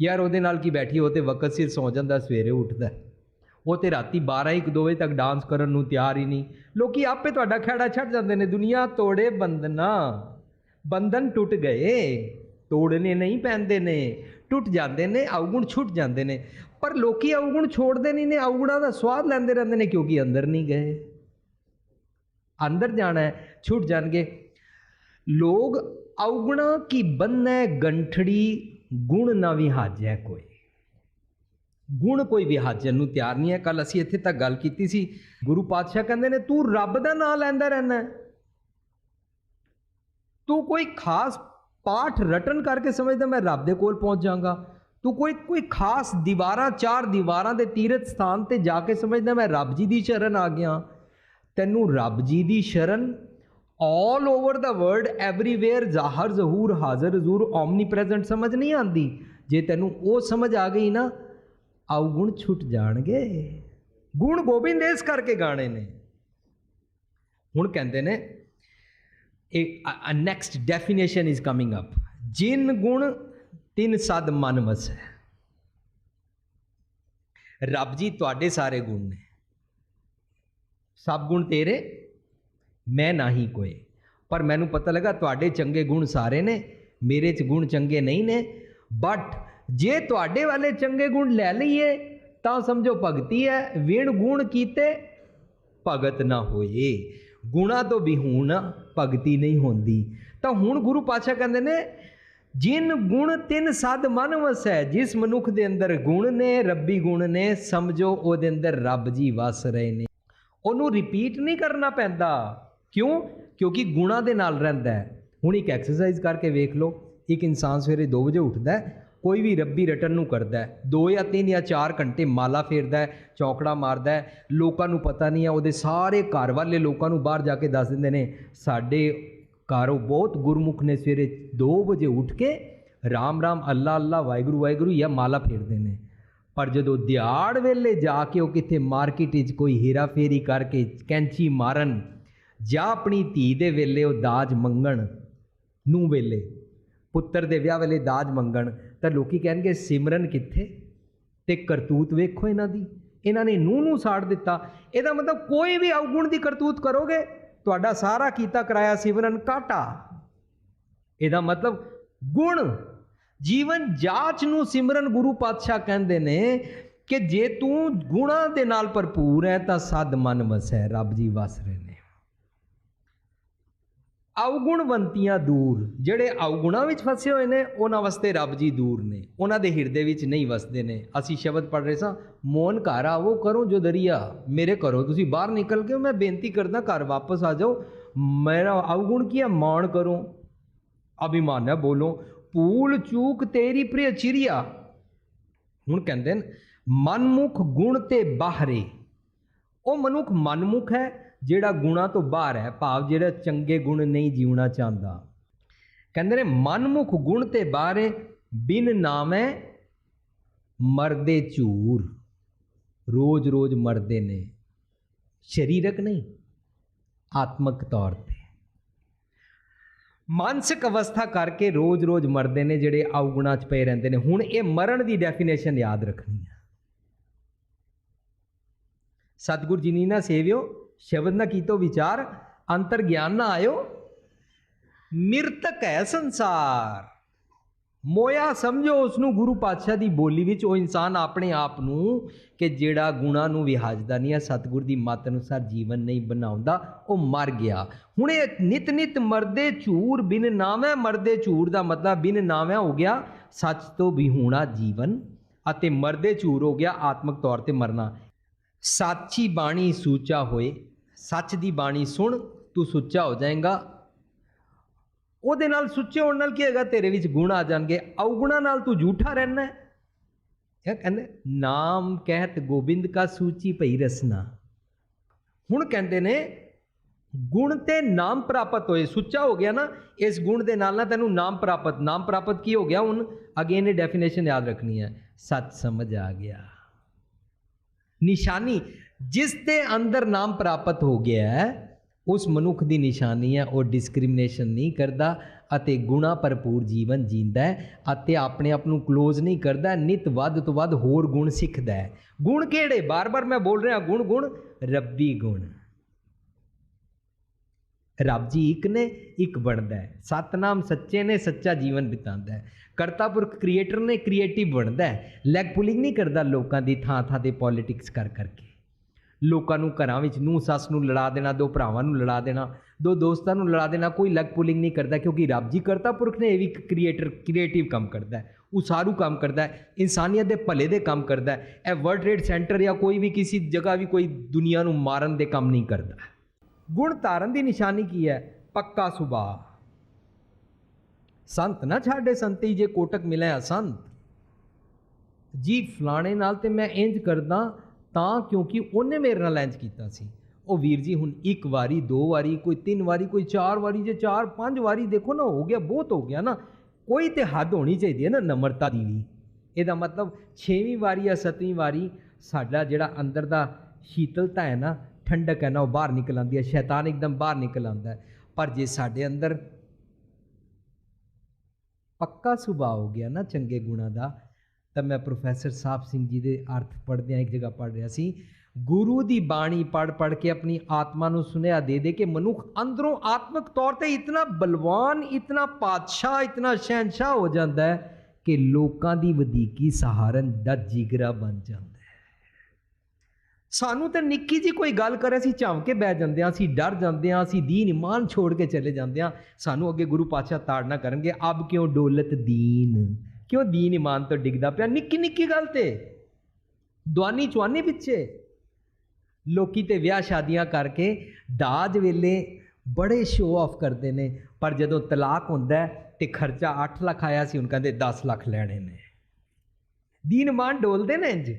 ਯਾਰ ਉਹਦੇ ਨਾਲ ਕੀ ਬੈਠੀ ਉਹ ਤੇ ਵਕਤ ਸਿਰ ਸੌ ਜਾਂਦਾ, ਸਵੇਰੇ ਉੱਠਦਾ। ਉਹ ਤੇ ਰਾਤੀ 12 1 2 ਵਜੇ ਤੱਕ ਡਾਂਸ ਕਰਨ ਨੂੰ ਤਿਆਰ ਹੀ ਨਹੀਂ। ਲੋਕੀ ਆਪੇ ਤੁਹਾਡਾ ਖਹਿੜਾ ਛੱਡ ਜਾਂਦੇ ਨੇ, ਦੁਨੀਆ ਤੋੜੇ ਬੰਧਨਾ ਬੰਧਨ ਟੁੱਟ ਗਏ, ਤੋੜਨੇ ਨਹੀਂ ਪੈਂਦੇ ਨੇ। ਟੁੱਟ ਜਾਂਦੇ ਨੇ ਅਵਗੁਣ ਛੁੱਟ ਜਾਂਦੇ ਨੇ। ਪਰ ਲੋਕੀ ਅਵਗੁਣ ਛੋੜਦੇ ਨਹੀਂ ਨੇ ਅਵਗੁਣਾਂ ਦਾ ਸਵਾਦ ਲੈਂਦੇ ਰਹਿੰਦੇ ਨੇ, ਕਿਉਂਕਿ ਅੰਦਰ ਨਹੀਂ ਗਏ। ਅੰਦਰ ਜਾਣਾ ਹੈ, ਛੁੱਟ ਜਾਣਗੇ। ਲੋਗ ਅਵਗੁਣਾ ਕੀ ਬੰਨੈ ਗੰਠੜੀ, ਗੁਣ ਨਾ ਵਿਹਾਜ ਹੈ ਕੋਈ। ਗੁਣ ਕੋਈ ਵਿਹਾਜਨ ਨੂੰ ਤਿਆਰ ਨਹੀਂ ਹੈ। ਕੱਲ ਅਸੀਂ ਇੱਥੇ ਤੱਕ ਗੱਲ ਕੀਤੀ ਸੀ, ਗੁਰੂ ਪਾਤਸ਼ਾਹ ਕਹਿੰਦੇ ਨੇ, ਤੂੰ ਰੱਬ ਦਾ ਨਾਮ ਲੈਂਦਾ ਰਹਿਣਾ ਤੂੰ ਕੋਈ ਖਾਸ ਪਾਠ ਰਟਨ ਕਰਕੇ ਸਮਝਦਾ, ਮੈਂ ਰੱਬ ਦੇ ਕੋਲ ਪਹੁੰਚ ਜਾਵਾਂਗਾ। ਤੂੰ ਕੋਈ ਕੋਈ ਖਾਸ ਦੀਵਾਰਾਂ, ਚਾਰ ਦੀਵਾਰਾਂ ਦੇ ਤੀਰਥ ਸਥਾਨ ਤੇ ਜਾ ਕੇ ਸਮਝਦਾ, ਮੈਂ ਰੱਬ ਜੀ ਦੀ ਸ਼ਰਨ ਆ ਗਿਆ। ਤੈਨੂੰ ਰੱਬ ਜੀ ਦੀ ਸ਼ਰਨ all over the world everywhere ਜ਼ਾਹਰ ਜ਼ਹੂਰ, ਹਾਜ਼ਰ ਜ਼ੂਰ ਓਮਨੀ ਪ੍ਰੈਜ਼ੈਂਟ ਸਮਝ ਨਹੀਂ ਆਂਦੀ ਜੇ ਤੈਨੂੰ ਉਹ ਸਮਝ ਆ ਗਈ ਨਾ ਅਵਗੁਣ ਛੁੱਟ ਜਾਣਗੇ। ਗੁਣ ਗੋਬਿੰਦ ਇਸ ਕਰਕੇ ਗਾਣੇ ਨੇ। ਹੁਣ ਕਹਿੰਦੇ ਨੇ a next definition is coming up. ਜਿਨ ਗੁਣ, ਤਿੰਨ ਸਦ ਮਨ ਵਸੈ। ਰੱਬ ਜੀ ਤੁਹਾਡੇ ਸਾਰੇ ਗੁਣ ਨੇ। ਸਭ ਗੁਣ ਤੇਰੇ, ਮੈਂ ਨਹੀਂ ਕੋਈ ਪਰ ਮੈਨੂੰ ਪਤਾ ਲੱਗਾ ਤੁਹਾਡੇ ਚੰਗੇ ਗੁਣ ਸਾਰੇ ਨੇ, ਮੇਰੇ ਚ ਗੁਣ ਚੰਗੇ ਨਹੀਂ ਨੇ। ਬਟ ਜੇ ਤੁਹਾਡੇ ਵਾਲੇ ਚੰਗੇ ਗੁਣ ਲੈ ਲਈਏ, ਤਾਂ ਸਮਝੋ ਭਗਤੀ ਹੈ, ਵਿਣ ਗੁਣ ਕੀਤੇ ਭਗਤ ਨਾ ਹੋਏ। ਗੁਣਾ ਤੋਂ ਵੀ ਹੁਣ ਭਗਤੀ ਨਹੀਂ ਹੁੰਦੀ। ਤਾਂ ਹੁਣ ਗੁਰੂ ਪਾਤਸ਼ਾਹ ਕਹਿੰਦੇ ਨੇ, ਜਿਨ ਗੁਣ ਤਿੰਨ ਸਦ ਮਨ ਵਸੈ, ਜਿਸ ਮਨੁੱਖ ਦੇ ਅੰਦਰ ਗੁਣ ਨੇ, ਰੱਬੀ ਗੁਣ ਨੇ, ਸਮਝੋ ਉਹਦੇ ਅੰਦਰ ਰੱਬ ਜੀ ਵਸ ਰਹੇ ਨੇ। ਉਹਨੂੰ ਰਿਪੀਟ ਨਹੀਂ ਕਰਨਾ ਪੈਂਦਾ। ਕਿਉਂ? ਕਿਉਂਕਿ ਗੁਣਾ ਦੇ ਨਾਲ ਰਹਿੰਦਾ ਹੈ। ਹੁਣ ਇੱਕ ਐਕਸਰਸਾਈਜ਼ ਕਰਕੇ ਵੇਖ ਲਓ। ਇੱਕ ਇਨਸਾਨ ਸਵੇਰੇ 2 ਵਜੇ ਉੱਠਦਾ ਹੈ, ਕੋਈ ਵੀ ਰੱਬੀ ਰਟਨ ਨੂੰ ਕਰਦਾ ਹੈ। 2 ਜਾਂ 3 ਜਾਂ 4 ਘੰਟੇ ਮਾਲਾ ਫੇਰਦਾ ਹੈ, ਚੌਕੜਾ ਮਾਰਦਾ ਹੈ। ਲੋਕਾਂ ਨੂੰ ਪਤਾ ਨਹੀਂ ਹੈ, ਉਹਦੇ ਸਾਰੇ ਘਰ ਵਾਲੇ ਲੋਕਾਂ ਨੂੰ ਬਾਹਰ ਜਾ ਕੇ ਦੱਸ ਦਿੰਦੇ ਨੇ, ਸਾਡੇ ਘਰੋਂ ਬਹੁਤ ਗੁਰਮੁਖ ਨੇ, ਸਵੇਰੇ 2 ਵਜੇ ਉੱਠ ਕੇ ਰਾਮ ਰਾਮ ਅੱਲਾ ਅੱਲਾ ਵਾਹਿਗੁਰੂ ਵਾਹਿਗੁਰੂ ਜਾਂ ਮਾਲਾ ਫੇਰਦੇ ਨੇ। ਪਰ ਜਦੋਂ ਦਿਹਾੜ ਵੇਲੇ ਜਾ ਕੇ ਉਹ ਕਿਤੇ ਮਾਰਕੀਟ ਵਿੱਚ ਕੋਈ ਹੀਰਾ ਫੇਰੀ ਕਰਕੇ ਕੈਂਚੀ ਮਾਰਨ ਜਾਂ ਆਪਣੀ ਧੀ ਦੇ ਵੇਲੇ ਉਹ ਦਾਜ ਮੰਗਣ ਨੂੰ ਵੇਲੇ, ਪੁੱਤਰ ਦੇ ਵਿਆਹ ਵੇਲੇ ਦਾਜ ਮੰਗਣ, ਤਾਂ ਲੋਕੀ ਕਹਿਣਗੇ, ਸਿਮਰਨ ਕਿੱਥੇ? ਤੇ ਕਰਤੂਤ ਵੇਖੋ ਇਹਨਾਂ ਦੀ। ਇਹਨਾਂ ਨੇ ਨੂੰ ਨੂੰ ਸਾੜ ਦਿੱਤਾ। ਇਹਦਾ ਮਤਲਬ ਕੋਈ ਵੀ ਅਵਗੁਣ ਦੀ ਕਰਤੂਤ ਕਰੋਗੇ, ਤੁਹਾਡਾ ਸਾਰਾ ਕੀਤਾ ਕਰਾਇਆ ਸਿਮਰਨ ਕਾਟਾ। ਇਹਦਾ ਮਤਲਬ ਗੁਣ ਜੀਵਨ ਜਾਚ ਨੂੰ ਸਿਮਰਨ ਗੁਰੂ ਪਾਤਸ਼ਾਹ ਕਹਿੰਦੇ ਨੇ ਕਿ ਜੇ ਤੂੰ ਗੁਣਾ ਦੇ ਨਾਲ ਭਰਪੂਰ ਹੈ ਤਾਂ ਸਦ ਮਨ ਵਸੈ, ਰੱਬ ਜੀ ਵਸ ਰਹੇ ਨੇ। ਅਵਗੁਣਵੰਤੀਆਂ ਦੂਰ, ਜਿਹੜੇ ਅਵਗੁਣਾਂ ਵਿੱਚ ਫਸੇ ਹੋਏ ਨੇ, ਉਹਨਾਂ ਵਾਸਤੇ ਰੱਬ ਜੀ ਦੂਰ ਨੇ। ਉਹਨਾਂ ਦੇ ਹਿਰਦੇ ਵਿੱਚ ਨਹੀਂ ਵਸਦੇ ਨੇ। ਅਸੀਂ ਸ਼ਬਦ ਪੜ੍ਹ ਰਹੇ ਸਾਂ, ਮੋਨ ਘਰ ਆਵੋ ਕਰੋ ਜੋ ਦਰਿਆ, ਮੇਰੇ ਘਰੋਂ ਤੁਸੀਂ ਬਾਹਰ ਨਿਕਲ ਕੇ ਮੈਂ ਬੇਨਤੀ ਕਰਦਾ ਘਰ ਵਾਪਸ ਆ ਜਾਓ। ਮੇਰਾ ਅਵਗੁਣ ਕੀ ਹੈ? ਮਾਣ ਕਰੋ। ਅਭਿਮਾਨ ਹੈ ਬੋਲੋ। ਭੂਲ ਚੂਕ ਤੇਰੀ ਪ੍ਰਿਯ ਚਿਰਿਆ। ਹੁਣ ਕਹਿੰਦੇ ਨੇ, ਮਨਮੁਖ ਗੁਣ ਤੇ ਬਾਹਰੇ। ਉਹ ਮਨੁੱਖ ਮਨਮੁਖ ਹੈ, ਜਿਹੜਾ ਗੁਣਾ ਤੋਂ ਬਾਹਰ ਹੈ। ਭਾਵ ਜਿਹੜਾ ਚੰਗੇ ਗੁਣ ਨਹੀਂ ਜੀਉਣਾ ਚਾਹੁੰਦਾ। ਕਹਿੰਦੇ ਨੇ, ਮਨਮੁਖ ਗੁਣ ਤੇ ਬਾਹਰੇ, ਬਿਨ ਨਾਮੈ ਮਰਦੇ ਚੂਰ ਰੋਜ਼ ਰੋਜ਼ ਮਰਦੇ ਨੇ। ਸਰੀਰਕ ਨਹੀਂ, ਆਤਮਕ ਤੌਰ ਤੇ। ਮਾਨਸਿਕ ਅਵਸਥਾ ਕਰਕੇ ਰੋਜ਼-ਰੋਜ਼ ਮਰਦੇ ਨੇ ਜਿਹੜੇ ਅਵਗੁਣਾ 'ਚ ਪਏ ਰਹਿੰਦੇ ਨੇ। ਹੁਣ ਇਹ ਮਰਨ ਦੀ ਡੈਫੀਨੇਸ਼ਨ ਯਾਦ ਰੱਖਣੀ ਹੈ ਸਤਿਗੁਰ ਜੀ ਨੀ ਨਾ ਸੇਵਿਓ, ਸ਼ਬਦ ਨਾ ਕੀਤੋ ਵਿਚਾਰ, ਅੰਤਰ ਗਿਆਨ ਨਾ ਆਇਓ। ਮਿਰਤਕ ਹੈ ਸੰਸਾਰ। ਮੋਇਆ ਸਮਝੋ ਉਸ ਨੂੰ ਗੁਰੂ ਪਾਤਸ਼ਾਹ ਦੀ ਬੋਲੀ ਵਿੱਚ, ਉਹ ਇਨਸਾਨ ਆਪਣੇ ਆਪ ਨੂੰ ਕਿ ਜਿਹੜਾ ਗੁਣਾ ਨੂੰ ਵਿਹਾਜਦਾ ਨਹੀਂ ਹੈ, ਸਤਿਗੁਰ ਦੀ ਮੱਤ ਅਨੁਸਾਰ ਜੀਵਨ ਨਹੀਂ ਬਣਾਉਂਦਾ, ਉਹ ਮਰ ਗਿਆ। ਹੁਣ ਇਹ ਨਿਤ ਨਿਤ ਮਰਦੇ ਝੂਰ ਬਿਨ ਨਾਮੈ ਮਰਦੇ ਝੂਰ ਦਾ ਮਤਲਬ ਬਿਨ ਨਾਮੈ ਹੋ ਗਿਆ, ਸੱਚ ਤੋਂ ਵਿਹੂਣਾ ਜੀਵਨ ਅਤੇ ਮਰਦੇ ਝੂਰ ਹੋ ਗਿਆ ਆਤਮਿਕ ਤੌਰ ਤੇ ਮਰਨਾ। ਸਾਚੀ ਬਾਣੀ ਸੂਚਾ ਹੋਏ, ਸੱਚ ਦੀ ਬਾਣੀ ਸੁਣ, ਤੂੰ ਸੁੱਚਾ ਹੋ ਜਾਏਗਾ ਉਹਦੇ ਨਾਲ ਸੁੱਚੇ ਹੋਣ ਨਾਲ ਕੀ ਹੈਗਾ? ਤੇਰੇ ਵਿੱਚ ਗੁਣ ਆ ਜਾਣਗੇ। ਅਵਗੁਣਾ ਨਾਲ ਤੂੰ ਝੂਠਾ ਰਹਿਣਾ ਹੈ। ਇਹ ਕਹਿੰਦੇ? ਨਾਮ ਕਹਿਤ ਗੋਬਿੰਦ ਕਾ ਸੂਚੀ ਭਈ ਰਸਨਾ। ਹੁਣ ਕਹਿੰਦੇ ਨੇ, ਗੁਣ ਤੇ ਨਾਮ ਪ੍ਰਾਪਤ ਹੋਏ। ਸੁੱਚਾ ਹੋ ਗਿਆ ਨਾ, ਇਸ ਗੁਣ ਦੇ ਨਾਲ ਨਾ ਤੈਨੂੰ ਨਾਮ ਪ੍ਰਾਪਤ। ਨਾਮ ਪ੍ਰਾਪਤ ਕੀ ਹੋ ਗਿਆ ਹੁਣ? ਅਗੇਨ ਇਹ ਡੈਫੀਨੇਸ਼ਨ ਯਾਦ ਰੱਖਣੀ ਹੈ। ਸੱਚ ਸਮਝ ਆ ਗਿਆ। ਨਿਸ਼ਾਨੀ, ਜਿਸ ਦੇ ਅੰਦਰ ਨਾਮ ਪ੍ਰਾਪਤ ਹੋ ਗਿਆ ਹੈ ਉਸ ਮਨੁੱਖ ਦੀ ਨਿਸ਼ਾਨੀ ਹੈ, ਉਹ ਡਿਸਕ੍ਰਿਮੀਨੇਸ਼ਨ ਨਹੀਂ ਕਰਦਾ ਅਤੇ ਗੁਣਾ ਭਰਪੂਰ ਜੀਵਨ ਜੀਂਦਾ ਹੈ ਅਤੇ ਆਪਣੇ ਆਪ ਨੂੰ ক্লোਜ਼ ਨਹੀਂ ਕਰਦਾ, ਨਿਤ ਵੱਧ ਤੋਂ ਵੱਧ ਹੋਰ ਗੁਣ ਸਿੱਖਦਾ ਹੈ। ਗੁਣ ਕਿਹੜੇ? ਬਾਰ-ਬਾਰ ਮੈਂ ਬੋਲ ਰਿਹਾ, ਗੁਣ ਗੁਣ, ਰੱਬੀ ਗੁਣ। ਰੱਬ ਜੀ ਇੱਕ ਨੇ, ਇੱਕ ਬਣਦਾ ਹੈ। ਸਤਨਾਮ ਸੱਚੇ ਨੇ, ਸੱਚਾ ਜੀਵਨ ਬਿਤਾਉਂਦਾ ਹੈ। ਕਰਤਾ ਪੁਰਖ ਕ੍ਰੀਏਟਰ ਨੇ ਕ੍ਰੀਏਟਿਵ ਬਣਦਾ ਹੈ। ਲੈਗ ਪੁਲਿੰਗ ਨਹੀਂ ਕਰਦਾ ਲੋਕਾਂ ਦੀ ਥਾਂ ਥਾਂ ਤੇ ਪੋਲਿਟਿਕਸ ਕਰ ਕਰਕੇ ਲੋਕਾਂ ਨੂੰ ਘਰਾਂ ਵਿੱਚ ਨੂੰ ਸੱਸ ਨੂੰ ਲੜਾ ਦੇਣਾ, ਦੋ ਭਰਾਵਾਂ ਨੂੰ ਲੜਾ ਦੇਣਾ, ਦੋ ਦੋਸਤਾਂ ਨੂੰ ਲੜਾ ਦੇਣਾ, ਕੋਈ ਲਗ ਪੁਲਿੰਗ ਨਹੀਂ ਕਰਦਾ ਕਿਉਂਕਿ ਰੱਬ ਜੀ ਕਰਤਾ, ਪੁਰਖ ਨੇ ਇਹ ਵੀ ਕ੍ਰੀਏਟਰ ਕ੍ਰੀਏਟਿਵ ਕੰਮ ਕਰਦਾ ਹੈ, ਉਸਾਰੂ ਕੰਮ ਕਰਦਾ ਹੈ, ਇਨਸਾਨੀਅਤ ਦੇ ਭਲੇ ਦੇ ਕੰਮ ਕਰਦਾ ਹੈ, ਇਹ ਵਰਲਡ ਟ੍ਰੇਡ ਸੈਂਟਰ ਜਾਂ ਕੋਈ ਵੀ ਕਿਸੇ ਜਗ੍ਹਾ ਵੀ ਕੋਈ ਦੁਨੀਆ ਨੂੰ ਮਾਰਨ ਦੇ ਕੰਮ ਨਹੀਂ ਕਰਦਾ। ਗੁਣ ਧਾਰਨ ਦੀ ਨਿਸ਼ਾਨੀ ਕੀ ਹੈ? ਪੱਕਾ ਸੁਭਾਅ। ਸੰਤ ਨਾ ਛਾੜੇ ਸੰਤੀ, ਜੇ ਕੋਟਕ ਮਿਲਿਆ ਸੰਤ। ਜੀ ਫਲਾਣੇ ਨਾਲ ਤੇ ਮੈਂ ਇੰਜ ਕਰਦਾ ਤਾਂ ਕਿਉਂਕਿ ਉਹਨੇ ਮੇਰੇ ਨਾਲ ਇੰਜ ਕੀਤਾ ਸੀ। ਉਹ ਵੀਰ ਜੀ, ਹੁਣ ਇੱਕ ਵਾਰੀ, ਦੋ ਵਾਰੀ, ਕੋਈ ਤਿੰਨ ਵਾਰੀ, ਕੋਈ ਚਾਰ ਵਾਰੀ, ਜੇ ਚਾਰ, ਪੰਜ ਵਾਰੀ ਦੇਖੋ ਨਾ, ਹੋ ਗਿਆ, ਬਹੁਤ ਹੋ ਗਿਆ ਨਾ। ਕੋਈ ਤੇ ਹੱਦ ਹੋਣੀ ਚਾਹੀਦੀ ਹੈ ਨਾ ਨਮਰਤਾ ਦੀ ਵੀ। ਇਹਦਾ ਮਤਲਬ 6ਵੀਂ ਵਾਰੀ ਜਾਂ 7ਵੀਂ ਵਾਰੀ ਸਾਡਾ ਜਿਹੜਾ ਅੰਦਰ ਦਾ ਸ਼ੀਤਲਤਾ ਹੈ ਨਾ, ਠੰਡਕ ਹੈ ਨਾ, ਉਹ ਬਾਹਰ ਨਿਕਲ ਆਉਂਦੀ ਹੈ, ਸ਼ੈਤਾਨ ਇੱਕਦਮ ਬਾਹਰ ਨਿਕਲ ਆਉਂਦਾ ਹੈ। ਪਰ ਜੇ ਸਾਡੇ ਅੰਦਰ ਪੱਕਾ ਸੁਭਾਅ ਹੋ ਗਿਆ ਨਾ ਚੰਗੇ ਗੁਣਾ ਦਾ ਤਾਂ ਮੈਂ ਪ੍ਰੋਫੈਸਰ ਸਾਹਿਬ ਸਿੰਘ ਜੀ ਦੇ ਅਰਥ ਪੜ੍ਹਦਿਆਂ ਇੱਕ ਜਗ੍ਹਾ ਪੜ੍ਹ ਰਿਹਾ ਸੀ। ਗੁਰੂ ਦੀ ਬਾਣੀ ਪੜ੍ਹ ਪੜ੍ਹ ਕੇ ਆਪਣੀ ਆਤਮਾ ਨੂੰ ਸੁਨੇਹਾ ਦੇ ਦੇ ਕਿ ਮਨੁੱਖ ਅੰਦਰੋਂ ਆਤਮਿਕ ਤੌਰ ਤੇ ਇਤਨਾ ਬਲਵਾਨ, ਇਤਨਾ ਪਾਤਸ਼ਾਹ, ਇਤਨਾ ਸ਼ਹਿਨशाह ਹੋ ਜਾਂਦਾ ਹੈ ਕਿ ਲੋਕਾਂ ਦੀ ਵਧੀਕੀ ਸਹਾਰਨ ਦਾ ਜਿਗਰਾ ਬਣ ਜਾਂਦਾ ਹੈ। ਸਾਨੂੰ ਤਾਂ ਨਿੱਕੀ ਜੀ ਕੋਈ ਗੱਲ ਕਰੇ, ਅਸੀਂ ਝਾਂਕ ਕੇ ਬਹਿ ਜਾਂਦੇ ਹਾਂ, ਅਸੀਂ ਡਰ ਜਾਂਦੇ ਹਾਂ, ਅਸੀਂ ਦੀਨ ਇਮਾਨ ਛੋੜ ਕੇ ਚਲੇ ਜਾਂਦੇ ਹਾਂ। ਸਾਨੂੰ ਅੱਗੇ ਗੁਰੂ ਪਾਤਸ਼ਾਹ ਤਾੜਨਾ ਕਰਨਗੇ, ਅਬ ਕਿਉਂ ਡੋਲਤ ਦੀਨ? ਕਿਉਂ ਦੀਨ ਇਮਾਨ ਤੋਂ ਡਿੱਗਦਾ ਪਿਆ? ਨਿੱਕੀ ਨਿੱਕੀ ਗੱਲ ਤੇ। ਦੁਆਨੀ ਚੁਆਨੀ ਪਿੱਛੇ। ਲੋਕੀ ਤੇ ਵਿਆਹ ਸ਼ਾਦੀਆਂ ਕਰਕੇ ਦਾਜ ਵੇਲੇ ਬੜੇ ਸ਼ੋਅ ਆਫ ਕਰਦੇ ਨੇ। ਪਰ ਜਦੋਂ ਤਲਾਕ ਹੁੰਦਾ ਤੇ ਖਰਚਾ 8 ਲੱਖ ਆਇਆ ਸੀ, ਹੁਣ ਕਹਿੰਦੇ 10 ਲੱਖ ਲੈਣੇ ਨੇ। ਦੀਨ ਇਮਾਨ ਡੋਲਦੇ ਨੇ ਇੰਜ।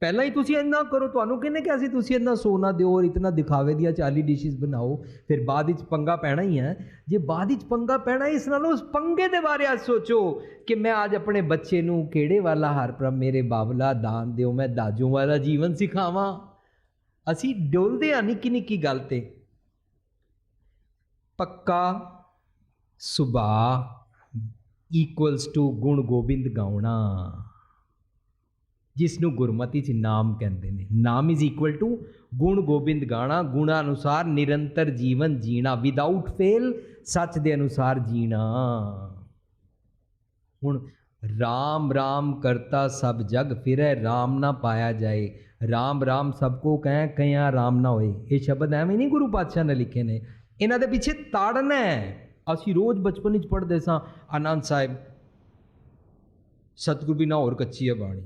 ਪਹਿਲਾਂ ਹੀ ਤੁਸੀਂ ਇੰਨਾ ਕਰੋ, ਤੁਹਾਨੂੰ ਕਿਹਨੇ ਕਿਹਾ ਸੀ ਤੁਸੀਂ ਇੰਨਾ ਸੋਨਾ ਦਿਓ ਔਰ ਇਤਨਾ ਦਿਖਾਵੇ ਦੀਆਂ 40 ਡਿਸ਼ਸ ਬਣਾਓ, ਫਿਰ ਬਾਅਦ ਵਿੱਚ ਪੰਗਾ ਪੈਣਾ ਹੀ ਹੈ। ਜੇ ਬਾਅਦ ਵਿੱਚ ਪੰਗਾ ਪੈਣਾ, ਇਸ ਨਾਲ ਉਸ ਪੰਗੇ ਦੇ ਬਾਰੇ ਅੱਜ ਸੋਚੋ ਕਿ ਮੈਂ ਅੱਜ ਆਪਣੇ ਬੱਚੇ ਨੂੰ ਕਿਹੜੇ ਵਾਲਾ ਹਰ ਪ੍ਰਭ ਮੇਰੇ ਬਾਬਲਾ ਦਾਨ ਦਿਓ, ਮੈਂ ਦਾਜੂ ਵਾਲਾ ਜੀਵਨ ਸਿਖਾਵਾਂ। ਅਸੀਂ ਡੋਲਦੇ ਆ ਨਿੱਕੀ ਨਿੱਕੀ ਗੱਲ ਤੇ। ਪੱਕਾ ਸੁਭਾਅ ਇਕੁਅਲਸ ਟੂ ਗੁਣ ਗੋਬਿੰਦ ਗਾਉਣਾ। ਜਿਸ ਨੂੰ ਗੁਰਮਤੀ ਚ ਨਾਮ ਕਹਿੰਦੇ ਨੇ। ਨਾਮ ਇਜ਼ ਇਕੁਅਲ ਟੂ ਗੁਣ ਗੋਬਿੰਦ ਗਾਣਾ, ਗੁਣਾ ਅਨੁਸਾਰ ਨਿਰੰਤਰ ਜੀਵਨ ਜੀਣਾ ਵਿਦਆਊਟ ਫੇਲ ਸੱਚ ਦੇ ਅਨੁਸਾਰ ਜੀਣਾ। ਹੁਣ ਰਾਮ ਰਾਮ ਕਰਤਾ ਸਭ ਜਗ, ਫਿਰੈ ਰਾਮ ਨਾ ਪਾਇਆ ਜਾਏ। ਰਾਮ ਰਾਮ ਸਭ ਕੋ ਕਹਿ, ਕਹਿਆ ਰਾਮ ਨਾ ਹੋਏ। ਇਹ ਸ਼ਬਦ ਐਵੇਂ ਨਹੀਂ ਗੁਰੂ ਪਾਤਸ਼ਾਹ ਨੇ ਲਿਖੇ ਨੇ। ਇਹਨਾਂ ਦੇ ਪਿੱਛੇ ਤਾੜਨਾ ਹੈ। ਅਸੀਂ ਰੋਜ਼ ਬਚਪਨ ਵਿੱਚ ਪੜ੍ਹਦੇ ਸਾਂ। ਆਨੰਦ ਸਾਹਿਬ, ਸਤਿਗੁਰ ਬਿਨਾ ਹੋਰ ਕੱਚੀ ਹੈ ਬਾਣੀ।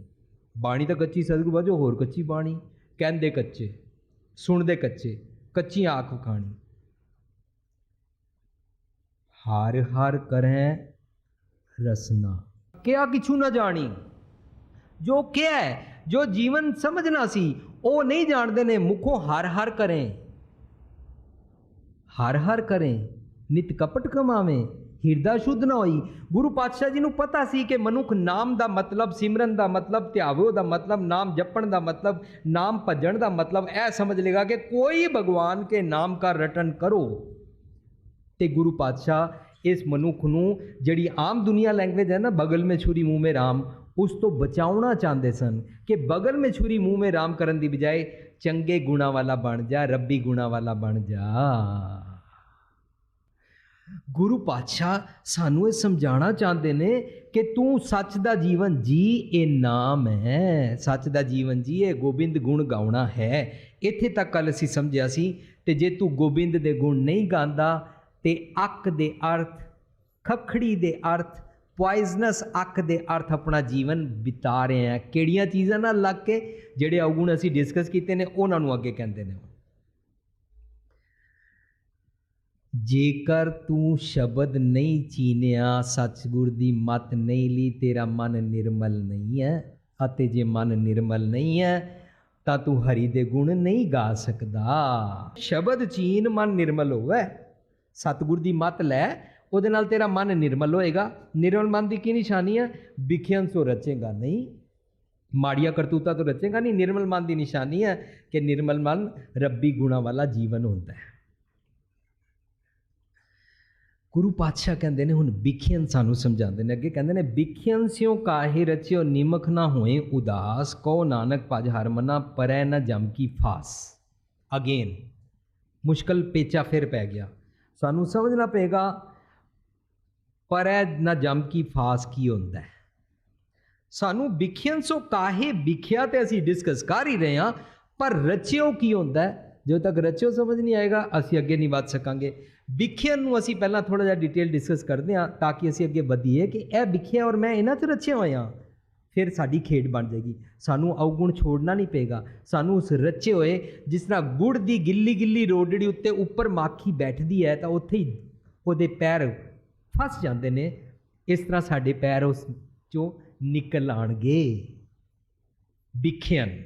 ਬਾਣੀ ਤਾਂ ਕੱਚੀ ਸਤਿਗੁਰੂ ਵਜੋ, ਹੋਰ ਕੱਚੀ ਬਾਣੀ। ਕਹਿੰਦੇ ਕੱਚੇ, ਸੁਣਦੇ ਕੱਚੇ ਕੱਚੀ ਆਖ ਖਾਣੀ ਹਰ ਹਰ ਕਰੈ ਰਸਨਾ। ਕਿਆ ਕਿਛੂ ਨਾ ਜਾਣੀ। ਜੋ ਕਿਹਾ ਜੋ ਜੀਵਨ ਸਮਝਣਾ ਸੀ, ਉਹ ਨਹੀਂ ਜਾਣਦੇ ਨੇ, ਮੁਖੋਂ ਹਰ ਹਰ ਕਰੇ। ਹਰ ਹਰ ਕਰੇ, ਨਿਤ ਕਪਟ ਕਮਾਵੇਂ। ਹਿਰਦਾ ਸ਼ੁੱਧ ਨਾ ਹੋਈ। ਗੁਰੂ ਪਾਤਸ਼ਾਹ ਜੀ ਨੂੰ ਪਤਾ ਸੀ ਕਿ ਮਨੁੱਖ ਨਾਮ ਦਾ ਮਤਲਬ, ਸਿਮਰਨ ਦਾ ਮਤਲਬ, ਧਿਆਵੋ ਦਾ ਮਤਲਬ, ਨਾਮ ਜਪਣ ਦਾ ਮਤਲਬ, ਨਾਮ ਭਜਣ ਦਾ ਮਤਲਬ, ਇਹ ਸਮਝ ਲੇਗਾ ਕਿ ਕੋਈ ਭਗਵਾਨ ਕੇ ਨਾਮ ਦਾ ਰਟਨ ਕਰੋ। ਤੇ ਗੁਰੂ ਪਾਤਸ਼ਾਹ ਇਸ ਮਨੁੱਖ ਨੂੰ ਜਿਹੜੀ ਆਮ ਦੁਨੀਆ ਲੈਂਗੁਏਜ ਹੈ ਨਾ, ਬਗਲ ਮੇ ਛੁਰੀ ਮੂੰਹ ਮੇ ਰਾਮ, ਉਸ ਤੋਂ ਬਚਾਉਣਾ ਚਾਹੁੰਦੇ ਸਨ ਕਿ ਬਗਲ ਮੇ ਛੁਰੀ ਮੂੰਹ ਮੇ ਰਾਮ ਕਰਨ ਦੀ ਬਜਾਏ ਚੰਗੇ ਗੁਣਾ ਵਾਲਾ ਬਣ ਜਾ, ਰੱਬੀ ਗੁਣਾ ਵਾਲਾ ਬਣ ਜਾ। ਗੁਰੂ ਪਾਤਸ਼ਾਹ ਸਾਨੂੰ ਇਹ ਸਮਝਾਉਣਾ ਚਾਹੁੰਦੇ ਨੇ ਕਿ ਤੂੰ ਸੱਚ ਦਾ ਜੀਵਨ ਜੀ, ਇਹ ਨਾਮ ਹੈ। ਸੱਚ ਦਾ ਜੀਵਨ ਜੀ, ਇਹ ਗੋਬਿੰਦ ਗੁਣ ਗਾਉਣਾ ਹੈ। ਇੱਥੇ ਤੱਕ ਕੱਲ ਅਸੀਂ ਸਮਝਿਆ ਸੀ ਤੇ ਜੇ ਤੂੰ ਗੋਬਿੰਦ ਦੇ ਗੁਣ ਨਹੀਂ ਗਾਉਂਦਾ ਤੇ ਅੱਕ ਦੇ ਅਰਥ, ਖਖੜੀ ਦੇ ਅਰਥ ਪੁਆਇਜ਼ਨਸ ਅੱਕ ਦੇ ਅਰਥ ਆਪਣਾ ਜੀਵਨ ਬਿਤਾ ਰਹੇ ਆ ਕਿਹੜੀਆਂ ਚੀਜ਼ਾਂ ਨਾਲ ਲੱਗ ਕੇ? ਜਿਹੜੇ ਔਗੁਣ ਅਸੀਂ ਡਿਸਕਸ ਕੀਤੇ ਨੇ, ਉਹਨਾਂ ਨੂੰ ਅੱਗੇ ਕਹਿੰਦੇ ਨੇ ਜੇਕਰ ਤੂੰ ਸ਼ਬਦ ਨਹੀਂ ਚੀਨਿਆ, ਸਤਿਗੁਰ ਦੀ ਮਤ ਨਹੀਂ ਲਈ, ਤੇਰਾ ਮਨ ਨਿਰਮਲ ਨਹੀਂ ਹੈ ਅਤੇ ਜੇ ਮਨ ਨਿਰਮਲ ਨਹੀਂ ਹੈ, ਤਾਂ ਤੂੰ ਹਰੀ ਦੇ ਗੁਣ ਨਹੀਂ ਗਾ ਸਕਦਾ। ਸ਼ਬਦ ਚੀਨ ਮਨ ਨਿਰਮਲ ਹੋਵੇ, ਸਤਿਗੁਰ ਦੀ ਮਤ ਲੈ, ਉਹਦੇ ਨਾਲ ਤੇਰਾ ਮਨ ਨਿਰਮਲ ਹੋਏਗਾ। ਨਿਰਮਲ ਮਨ ਦੀ ਕੀ ਨਿਸ਼ਾਨੀ ਹੈ? ਵਿਖਿਆਨ ਸੋ ਰਚੇਗਾ ਨਹੀਂ। ਮਾੜੀਆਂ ਕਰਤੂਤਾਂ ਤੋਂ ਰਚੇਗਾ ਨਹੀਂ। ਨਿਰਮਲ ਮਨ ਦੀ ਨਿਸ਼ਾਨੀ ਹੈ ਕਿ ਨਿਰਮਲ ਮਨ ਰੱਬੀ ਗੁਣਾ ਵਾਲਾ ਜੀਵਨ ਹੁੰਦਾ ਹੈ। ਗੁਰੂ ਪਾਤਸ਼ਾਹ ਕਹਿੰਦੇ ਨੇ, ਹੁਣ ਵਿਖਿਆਨ ਸਾਨੂੰ ਸਮਝਾਉਂਦੇ ਨੇ, ਅੱਗੇ ਕਹਿੰਦੇ ਨੇ ਵਿਖਿਆਨ ਸਿਓ ਕਾਹੇ ਰਚਿਓ, ਨਿਮਖ ਨਾ ਹੋਏ ਉਦਾਸ ਕੋ ਨਾਨਕ ਭਜ ਹਰਮਨਾ ਪਰੈ ਨਾ ਜਮ ਕੀ ਫਾਸ। ਅਗੇਨ ਮੁਸ਼ਕਲ ਪੇਚਾ ਫਿਰ ਪੈ ਗਿਆ। ਸਾਨੂੰ ਸਮਝਣਾ ਪਏਗਾ, ਪਰੈ ਨਾ ਜਮ ਕੀ ਫਾਸ ਕੀ ਹੁੰਦਾ ਹੈ। ਸਾਨੂੰ ਵਿਖਿਆਨ ਸੋ ਕਾਹੇ ਬਿਖਿਆ ਤੇ ਅਸੀਂ ਡਿਸਕਸ ਕਰ ਹੀ ਰਹੇ ਹਾਂ, ਪਰ ਰਚਿਓ ਕੀ ਹੁੰਦਾ ਹੈ? ਜਦੋਂ ਤੱਕ ਰਚਿਓ ਸਮਝ ਨਹੀਂ ਆਏਗਾ, ਅਸੀਂ ਅੱਗੇ ਨਹੀਂ ਵੱਧ ਸਕਾਂਗੇ। ਵਿਖਿਆਨ ਨੂੰ ਅਸੀਂ ਪਹਿਲਾਂ ਥੋੜਾ ਜਿਹਾ ਡਿਟੇਲ ਡਿਸਕਸ ਕਰਦੇ ਹਾਂ, ਤਾਂ ਕਿ ਅਸੀਂ ਅੱਗੇ ਵਧੀਏ ਕਿ ਇਹ ਵਿਖਿਆ ਔਰ ਮੈਂ ਇਹਨਾਂ 'ਚ ਰਚਿਆ ਹੋਇਆ ਫਿਰ ਸਾਡੀ ਖੇਡ ਬਣ ਜਾਏਗੀ। ਸਾਨੂੰ ਅਵਗੁਣ ਛੋੜਨਾ ਨਹੀਂ ਪਏਗਾ। ਸਾਨੂੰ ਉਸ ਰਚੇ ਹੋਏ, ਜਿਸ ਤਰ੍ਹਾਂ ਗੁੜ ਦੀ ਗਿੱਲੀ ਗਿੱਲੀ ਰੋਡੜੀ ਉੱਤੇ ਉੱਪਰ ਮਾਖੀ ਬੈਠਦੀ ਹੈ, ਤਾਂ ਉੱਥੇ ਹੀ ਉਹਦੇ ਪੈਰ ਫਸ ਜਾਂਦੇ ਨੇ। ਇਸ ਤਰ੍ਹਾਂ ਸਾਡੇ ਪੈਰ ਉਸ ਚੋਂ ਨਿਕਲ ਆਣਗੇ। ਵਿਖਿਆਨ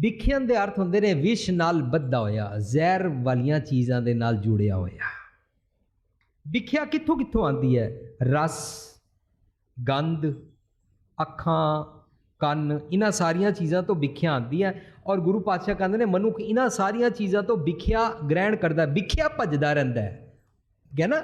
ਵਿਖਿਆਨ ਦੇ ਅਰਥ ਹੁੰਦੇ ਨੇ ਵਿਸ਼ ਨਾਲ ਬੱਧਾ ਹੋਇਆ, ਜ਼ਹਿਰ ਵਾਲੀਆਂ ਚੀਜ਼ਾਂ ਦੇ ਨਾਲ ਜੁੜਿਆ ਹੋਇਆ। ਵਿਖਿਆ ਕਿੱਥੋਂ ਕਿੱਥੋਂ ਆਂਦੀ ਹੈ? ਰਸ, ਗੰਧ, ਅੱਖਾਂ, ਕੰਨ, ਇਹਨਾਂ ਸਾਰੀਆਂ ਚੀਜ਼ਾਂ ਤੋਂ ਵਿਖਿਆ ਆਂਦੀ ਹੈ ਔਰ ਗੁਰੂ ਪਾਤਸ਼ਾਹ ਕਹਿੰਦੇ ਨੇ ਮਨੁੱਖ ਇਹਨਾਂ ਸਾਰੀਆਂ ਚੀਜ਼ਾਂ ਤੋਂ ਵਿਖਿਆ ਗ੍ਰਹਿਣ ਕਰਦਾ ਵਿਖਿਆ ਭਜਦਾ ਰਹਿੰਦਾ ਹੈ। ਗਿਆ ਨਾ?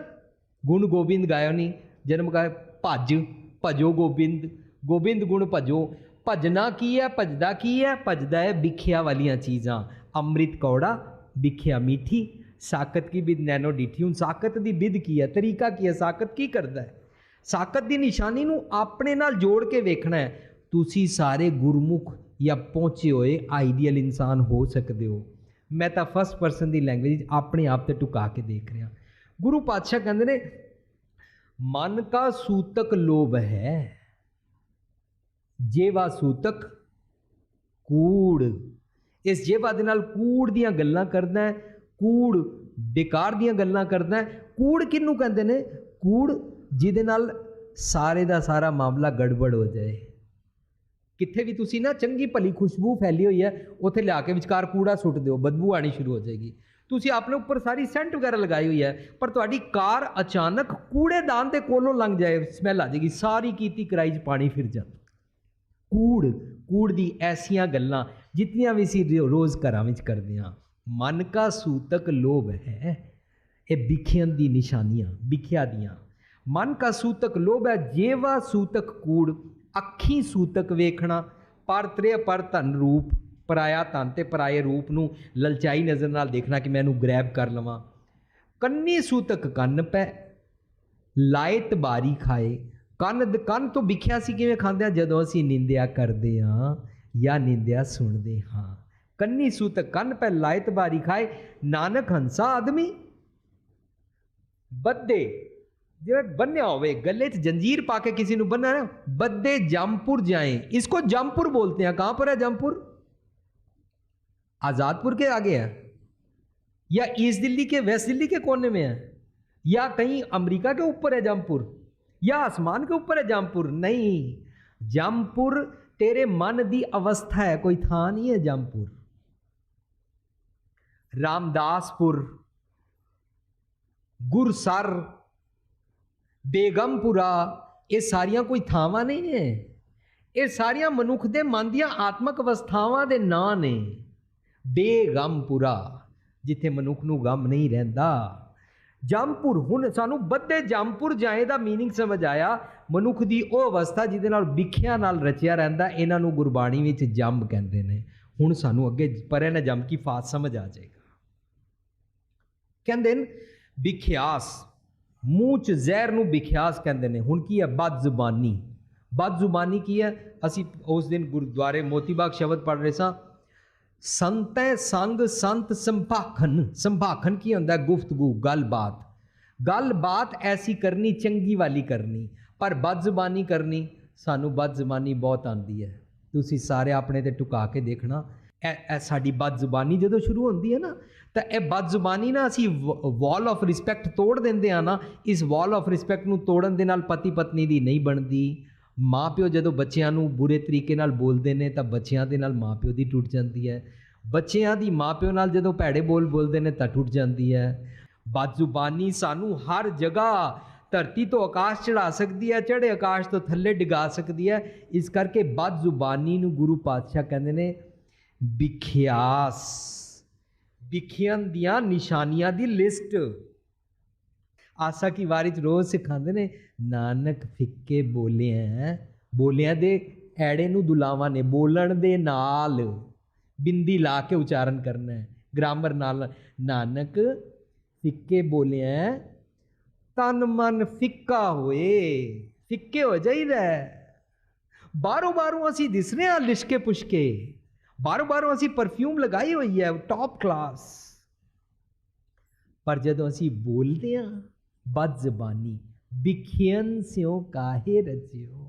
ਗੁਣ ਗੋਬਿੰਦ ਗਾਇਓ ਨਹੀਂ ਜਨਮ ਗਾਇ ਭਜ, ਭਜੋ ਗੋਬਿੰਦ ਗੋਬਿੰਦ ਗੁਣ ਭਜੋ। ਭਜਨਾ ਕੀ ਹੈ, ਭਜਦਾ ਕੀ ਹੈ? ਭਜਦਾ ਹੈ ਵਿਖਿਆ ਵਾਲੀਆਂ ਚੀਜ਼ਾਂ। ਅੰਮ੍ਰਿਤ ਕੌੜਾ ਵਿਖਿਆ ਮੀਠੀ। ਸਾਕਤ ਕੀ ਬਿਦ ਨੈਨੋ ਡੀਠੀ? ਹੁਣ ਸਾਕਤ ਦੀ ਬਿਦ ਕੀ ਹੈ? ਤਰੀਕਾ ਕੀ ਹੈ? ਸਾਕਤ ਕੀ ਕਰਦਾ ਹੈ? ਸਾਕਤ ਦੀ ਨਿਸ਼ਾਨੀ ਨੂੰ ਆਪਣੇ ਨਾਲ ਜੋੜ ਕੇ ਵੇਖਣਾ ਹੈ। ਤੁਸੀਂ ਸਾਰੇ ਗੁਰਮੁਖ ਜਾਂ ਪਹੁੰਚੇ ਹੋਏ ਆਈਡੀਅਲ ਇਨਸਾਨ ਹੋ ਸਕਦੇ ਹੋ। ਮੈਂ ਤਾਂ ਫਸਟ ਪਰਸਨ ਦੀ ਲੈਂਗੁਏਜ ਆਪਣੇ ਆਪ ਤੇ ਟੁਕਾ ਕੇ ਦੇਖ ਰਿਹਾ। ਗੁਰੂ ਪਾਤਸ਼ਾਹ ਕਹਿੰਦੇ ਨੇ, ਮਨ ਕਾ ਸੂਤਕ ਲੋਭ ਹੈ। ਜੇਵਾ ਸੂਤਕ ਕੂੜ। ਇਸ ਜੇਵਾ ਦੇ ਨਾਲ ਕੂੜ ਦੀਆਂ ਗੱਲਾਂ ਕਰਦਾ ਹੈ, ਕੂੜ ਬੇਕਾਰ ਦੀਆਂ ਗੱਲਾਂ ਕਰਦਾ ਹੈ। ਕੂੜ ਕਿਹਨੂੰ ਕਹਿੰਦੇ ਨੇ? ਕੂੜ ਜਿਹਦੇ ਨਾਲ ਸਾਰੇ ਦਾ ਸਾਰਾ ਮਾਮਲਾ ਗੜਬੜ ਹੋ ਜਾਏ। ਕਿੱਥੇ ਵੀ ਤੁਸੀਂ ਨਾ ਚੰਗੀ ਭਲੀ ਖੁਸ਼ਬੂ ਫੈਲੀ ਹੋਈ ਹੈ, ਉੱਥੇ ਲਿਆ ਕੇ ਵਿਚਕਾਰ ਕੂੜਾ ਸੁੱਟ ਦਿਓ, ਬਦਬੂ ਆਣੀ ਸ਼ੁਰੂ ਹੋ ਜਾਏਗੀ। ਤੁਸੀਂ ਆਪਣੇ ਉੱਪਰ ਸਾਰੀ ਸੈਂਟ ਵਗੈਰਾ ਲਗਾਈ ਹੋਈ ਹੈ, ਪਰ ਤੁਹਾਡੀ ਕਾਰ ਅਚਾਨਕ ਕੂੜੇਦਾਨ ਦੇ ਕੋਲੋਂ ਲੰਘ ਜਾਏ ਸਮੈਲ ਆ ਜਾਏਗੀ, ਸਾਰੀ ਕੀਤੀ ਕਰਾਈ 'ਚ ਪਾਣੀ ਫਿਰ ਜਾਂਦਾ। ਕੂੜ ਕੂੜ ਦੀ ਐਸੀਆਂ ਗੱਲਾਂ ਜਿਤਨੀਆਂ ਵੀ ਸੀ ਰੋਜ਼ ਘਰਾਂ ਵਿੱਚ ਕਰਦੇ ਹਾਂ। ਮਨ ਕਾ ਸੂਤਕ ਲੋਭ ਹੈ, ਇਹ ਵਿਖਿਆਨ ਦੀ ਨਿਸ਼ਾਨੀਆਂ, ਵਿਖਿਆ ਦੀਆਂ। ਮਨ ਕਾ ਸੂਤਕ ਲੋਭ ਹੈ, ਜੇਵਾ ਸੂਤਕ ਕੂੜ, ਅੱਖੀ ਸੂਤਕ ਵੇਖਣਾ ਪਰ ਤ੍ਰਿਆ ਪਰ ਧਨ ਰੂਪ, ਪਰਾਇਆ ਧਨ ਤੇ ਪਰਾਏ ਰੂਪ ਨੂੰ ਲਲਚਾਈ ਨਜ਼ਰ ਨਾਲ ਦੇਖਣਾ ਕਿ ਮੈਂ ਇਹਨੂੰ ਗ੍ਰੈਬ ਕਰ ਲਵਾਂ। ਕੰਨੀ ਸੂਤਕ ਕੰਨ ਪੈ, ਲਾਇਤ ਬਾਰੀ ਖਾਏ ਕੰਨ ਦ- ਕੰਨ ਤੋਂ ਵਿਖਿਆ ਸੀ ਕਿਵੇਂ ਖਾਂਦੇ ਆ ਜਦੋਂ ਅਸੀਂ ਨਿੰਦਿਆ ਕਰਦੇ ਹਾਂ ਜਾਂ ਨਿੰਦਿਆ ਸੁਣਦੇ ਹਾਂ ਕੰਨੀ ਸੂਤਕ ਕੰਨ ਪੈ ਲਾਇਤ ਬਾਰੀ ਖਾਏ ਨਾਨਕ ਹੰਸਾ ਆਦਮੀ ਬੱਦੇ ਜਿਵੇਂ ਬੰਨਿਆ ਹੋਵੇ ਗੱਲੇ 'ਚ ਜੰਜੀਰ ਪਾ ਕੇ ਕਿਸੇ ਨੂੰ ਬੰਨਣਾ ਨਾ ਬੱਦੇ ਜਮਪੁਰ ਜਾਏ ਇਸਕੋ ਜਮਪੁਰ बोलते हैं कहाँ पर है जमपुर आज़ादपुर के आगे है या ईस्ट दिल्ली के वेस्ट दिल्ली के कोने में है या कहीं अमेरिका के ऊपर है जमपुर या आसमान के ऊपर है जमपुर नहीं जमपुर तेरे मन दी अवस्था है कोई था नहीं है जमपुर रामदासपुर ਗੁਰਸਰ ਬੇਗਮਪੁਰਾ ਇਹ ਸਾਰੀਆਂ ਕੋਈ ਥਾਵਾਂ ਨਹੀਂ ਨੇ ਇਹ ਸਾਰੀਆਂ ਮਨੁੱਖ ਦੇ ਮਨ ਦੀਆਂ ਆਤਮਕ ਅਵਸਥਾਵਾਂ ਦੇ ਨਾਂ ਨੇ ਬੇਗਮਪੁਰਾ ਜਿੱਥੇ ਮਨੁੱਖ ਨੂੰ ਗਮ ਨਹੀਂ ਰਹਿੰਦਾ ਜੰਪੁਰ ਹੁਣ ਸਾਨੂੰ ਬੱਦੇ ਜੰਪੁਰ ਜਾਏ ਦਾ मीनिंग ਸਮਝ ਆਇਆ ਮਨੁੱਖ ਦੀ ਉਹ ਅਵਸਥਾ ਜਿਹਦੇ ਨਾਲ ਵਿਖਿਆ ਨਾਲ ਰਚਿਆ ਰਹਿੰਦਾ ਇਹਨਾਂ ਨੂੰ ਗੁਰਬਾਣੀ ਵਿੱਚ ਜੰਮ ਕਹਿੰਦੇ ਨੇ ਹੁਣ ਸਾਨੂੰ ਅੱਗੇ ਪਰੇ ਨਾ ਜੰਮ ਕੀ ਫਾਤ ਸਮਝ ਆ ਜਾਏਗਾ ਕਹਿੰਦੇ ਨੇ ਵਿਖਿਆਸ ਮੂੰਹ ਚ ਜ਼ਹਿਰ ਨੂੰ ਵਿਖਿਆਸ ਕਹਿੰਦੇ ਨੇ ਹੁਣ ਕੀ ਹੈ ਬਦ ਜ਼ੁਬਾਨੀ ਬਦ ਜ਼ੁਬਾਨੀ ਕੀ ਹੈ ਅਸੀਂ ਉਸ ਦਿਨ ਗੁਰਦੁਆਰੇ ਮੋਤੀ ਬਾਗ ਸ਼ਬਦ ਪੜ੍ਹ ਰਹੇ ਸਾਂ ਸੰਤੈ ਸੰਗ ਸੰਤ ਸੰਭਾਖਣ ਸੰਭਾਖਣ ਕੀ ਹੁੰਦਾ? ਹੈ ਗੁਫ਼ਤਗੂ, ਗੱਲਬਾਤ। ਗੱਲਬਾਤ ਐਸੀ ਕਰਨੀ, ਚੰਗੀ ਵਾਲੀ ਕਰਨੀ, ਪਰ ਬਦ ਜ਼ੁਬਾਨੀ ਕਰਨੀ, ਸਾਨੂੰ ਬਦ ਜ਼ੁਬਾਨੀ ਬਹੁਤ ਆਉਂਦੀ ਹੈ। ਤੁਸੀਂ ਸਾਰੇ ਆਪਣੇ ਤੇ ਟੁਕਾ ਕੇ ਦੇਖਣਾ ਇਹ ਇਹ ਸਾਡੀ ਬਦ ਜ਼ੁਬਾਨੀ ਜਦੋਂ ਸ਼ੁਰੂ ਹੁੰਦੀ ਹੈ ਨਾ, ਤਾਂ ਇਹ ਬਦ ਜ਼ੁਬਾਨੀ ਨਾ ਅਸੀਂ ਵਾਲ ਆਫ ਰਿਸਪੈਕਟ ਤੋੜ ਦਿੰਦੇ ਆ ਨਾ, ਇਸ ਵਾਲ ਆਫ ਰਿਸਪੈਕਟ ਨੂੰ ਤੋੜਨ ਦੇ ਨਾਲ ਪਤੀ ਪਤਨੀ ਦੀ ਨਹੀਂ ਬਣਦੀ। ਮਾਪਿਓ ਜਦੋਂ ਬੱਚਿਆਂ ਨੂੰ ਬੁਰੇ ਤਰੀਕੇ ਨਾਲ ਬੋਲਦੇ ਨੇ ਤਾਂ ਬੱਚਿਆਂ ਦੇ ਨਾਲ ਮਾਪਿਓ ਦੀ ਟੁੱਟ ਜਾਂਦੀ ਹੈ। ਬੱਚਿਆਂ ਦੀ ਮਾਪਿਓ ਨਾਲ ਜਦੋਂ ਭੈੜੇ ਬੋਲ ਬੋਲਦੇ ਨੇ ਤਾਂ ਟੁੱਟ ਜਾਂਦੀ ਹੈ। ਬਦਜ਼ੁਬਾਨੀ ਸਾਨੂੰ ਹਰ ਜਗ੍ਹਾ ਧਰਤੀ ਤੋਂ ਆਕਾਸ਼ ਚੜਾ ਸਕਦੀ ਹੈ ਚੜੇ ਆਕਾਸ਼ ਤੋਂ ਥੱਲੇ ਡਿਗਾ ਸਕਦੀ ਹੈ। ਇਸ ਕਰਕੇ ਬਦਜ਼ੁਬਾਨੀ ਨੂੰ ਗੁਰੂ ਪਾਤਸ਼ਾਹ ਕਹਿੰਦੇ ਨੇ ਵਿਖਿਆਸ। ਵਿਖਿਆਨ ਦੀਆਂ ਨਿਸ਼ਾਨੀਆਂ ਦੀ ਲਿਸਟ। ਆਸਾ ਕੀ ਵਾਰੀ ਚ ਰੋਜ਼ ਸਿਖਾਉਂਦੇ ਨੇ, ਨਾਨਕ ਫਿੱਕੇ ਬੋਲਿਆ ਬੋਲਿਆਂ ਦੇ ਐੜੇ ਨੂੰ ਦੁਲਾਵਾਂ ਨੇ, ਬੋਲਣ ਦੇ ਨਾਲ ਬਿੰਦੀ ਲਾ ਕੇ ਉਚਾਰਨ ਕਰਨਾ ਹੈ, ਗ੍ਰਾਮਰ ਨਾਲ, ਨਾਨਕ ਫਿੱਕੇ ਬੋਲਿਆ ਤਨ ਮਨ ਫਿੱਕਾ ਹੋਏ, ਫਿੱਕੇ ਹੋ ਜਾਈਦਾ ਹੈ। ਬਾਹਰੋਂ ਬਾਹਰੋਂ ਅਸੀਂ ਦਿਸਨੇ ਆ ਲਿਸ਼ਕੇ ਪੁਸ਼ਕੇ, ਬਾਹਰੋਂ ਬਾਹਰੋਂ ਅਸੀਂ ਪਰਫਿਊਮ ਲਗਾਈ ਹੋਈ ਹੈ ਟੌਪ ਕਲਾਸ ਪਰ ਜਦੋਂ ਅਸੀਂ ਬੋਲਦੇ ਹਾਂ ਬਦ ਜ਼ਬਾਨੀ ਵਿਖਿਆਨ ਸਿਓ ਕਾਹੇ ਰਚਿਓ।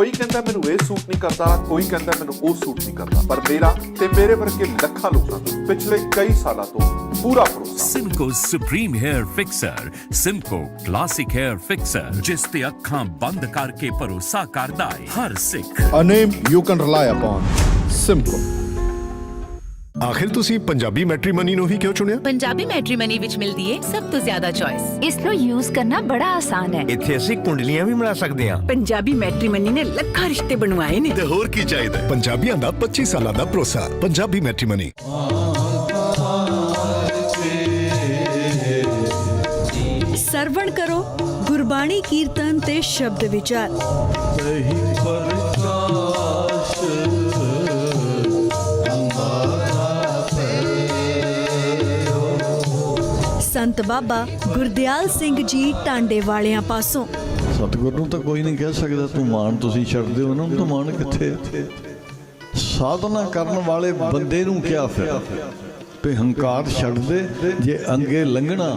ਕੋਈ ਕਹਿੰਦਾ ਮੈਨੂੰ ਇਹ ਸੂਟ ਨਹੀਂ ਕਰਦਾ ਕੋਈ ਕਹਿੰਦਾ ਮੈਨੂੰ ਉਹ ਸੂਟ ਨਹੀਂ ਕਰਦਾ। ਪਰ ਮੇਰਾ ਤੇ ਮੇਰੇ ਵਰਗੇ ਲੱਖਾਂ ਲੋਕਾਂ ਦਾ ਪਿਛਲੇ ਕਈ ਸਾਲਾਂ ਤੋਂ ਪੂਰਾ ਭਰੋਸਾ। Simco's Supreme Hair Fixer Simco Classic Hair Fixer ਜਿਸ ਤੇ ਅੱਖਾਂ ਬੰਦ ਕਰਕੇ ਭਰੋਸਾ ਕਰਦਾ ਹੈ ਹਰ ਸਿੱਖ। A name you can rely upon. ਆਖਿਰ ਤੁਸੀਂ ਪੰਜਾਬੀ ਮੈਟਰੀਮਨੀ ਨੂੰ ਹੀ ਕਿਉਂ ਚੁਣਿਆ? ਪੰਜਾਬੀ ਮੈਟਰੀਮਨੀ ਵਿੱਚ ਮਿਲਦੀ ਏ ਸਭ ਤੋਂ ਜ਼ਿਆਦਾ ਚੋਇਸ ਇਸ ਨੂੰ ਯੂਜ਼ ਕਰਨਾ ਬੜਾ ਆਸਾਨ ਹੈ। ਇੱਥੇ ਅਸੀਂ ਕੁੰਡਲੀਆਂ ਵੀ ਬਣਾ ਸਕਦੇ ਹਾਂ। ਪੰਜਾਬੀ ਮੈਟਰੀਮਨੀ ਨੇ ਲੱਖਾਂ ਰਿਸ਼ਤੇ ਬਣਵਾਏ ਨੇ। ਤੇ ਹੋਰ ਕੀ ਚਾਹੀਦਾ ਪੰਜਾਬੀਆਂ ਦਾ 25 ਸਾਲਾਂ ਦਾ ਭਰੋਸਾ ਪੰਜਾਬੀ ਮੈਟਰੀਮਨੀ। ਸਰਵਣ ਕਰੋ ਗੁਰਬਾਣੀ ਕੀਰਤਨ ਤੇ ਸ਼ਬਦ ਵਿਚਾਰ। ਸੰਤ ਬਾਬਾ ਗੁਰਦਿਆਲ ਸਿੰਘ ਜੀ ਟਾਂਡੇ ਵਾਲਿਆਂ ਪਾਸੋਂ। ਸਤਿਗੁਰੂ ਨੂੰ ਤਾਂ ਕੋਈ ਨਹੀਂ ਕਹਿ ਸਕਦਾ ਤੂੰ ਮਾਣ ਤੁਸੀਂ ਛੱਡਦੇ ਹੋ ਉਹਨਾਂ ਨੂੰ ਤਾਂ ਮਾਣ ਕਿੱਥੇ ਸਾਧਨਾ ਕਰਨ ਵਾਲੇ ਬੰਦੇ ਨੂੰ ਕਿਹਾ ਫਿਰ ਤੇ ਹੰਕਾਰ ਛੱਡ ਦੇ ਜੇ ਅੰਗੇ ਲੰਘਣਾ।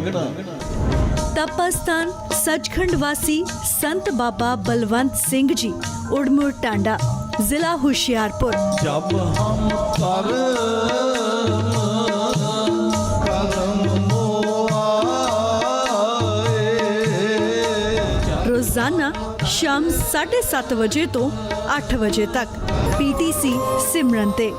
ਤਪਸਥਾਨ ਸਚਖੰਡ ਵਾਸੀ ਸੰਤ ਬਾਬਾ ਬਲਵੰਤ ਸਿੰਘ ਜੀ ਉੜਮੁੜ ਟਾਂਡਾ ਜ਼ਿਲ੍ਹਾ ਹੁਸ਼ਿਆਰਪੁਰ। ਜਬ ਹਮ ਕਰ ਰੋਜ਼ਾਨਾ ਸ਼ਾਮ 7:30 ਵਜੇ ਤੋਂ 8 ਵਜੇ ਤੱਕ ਪੀਟੀਸੀ ਸਿਮਰਨ ਤੇ।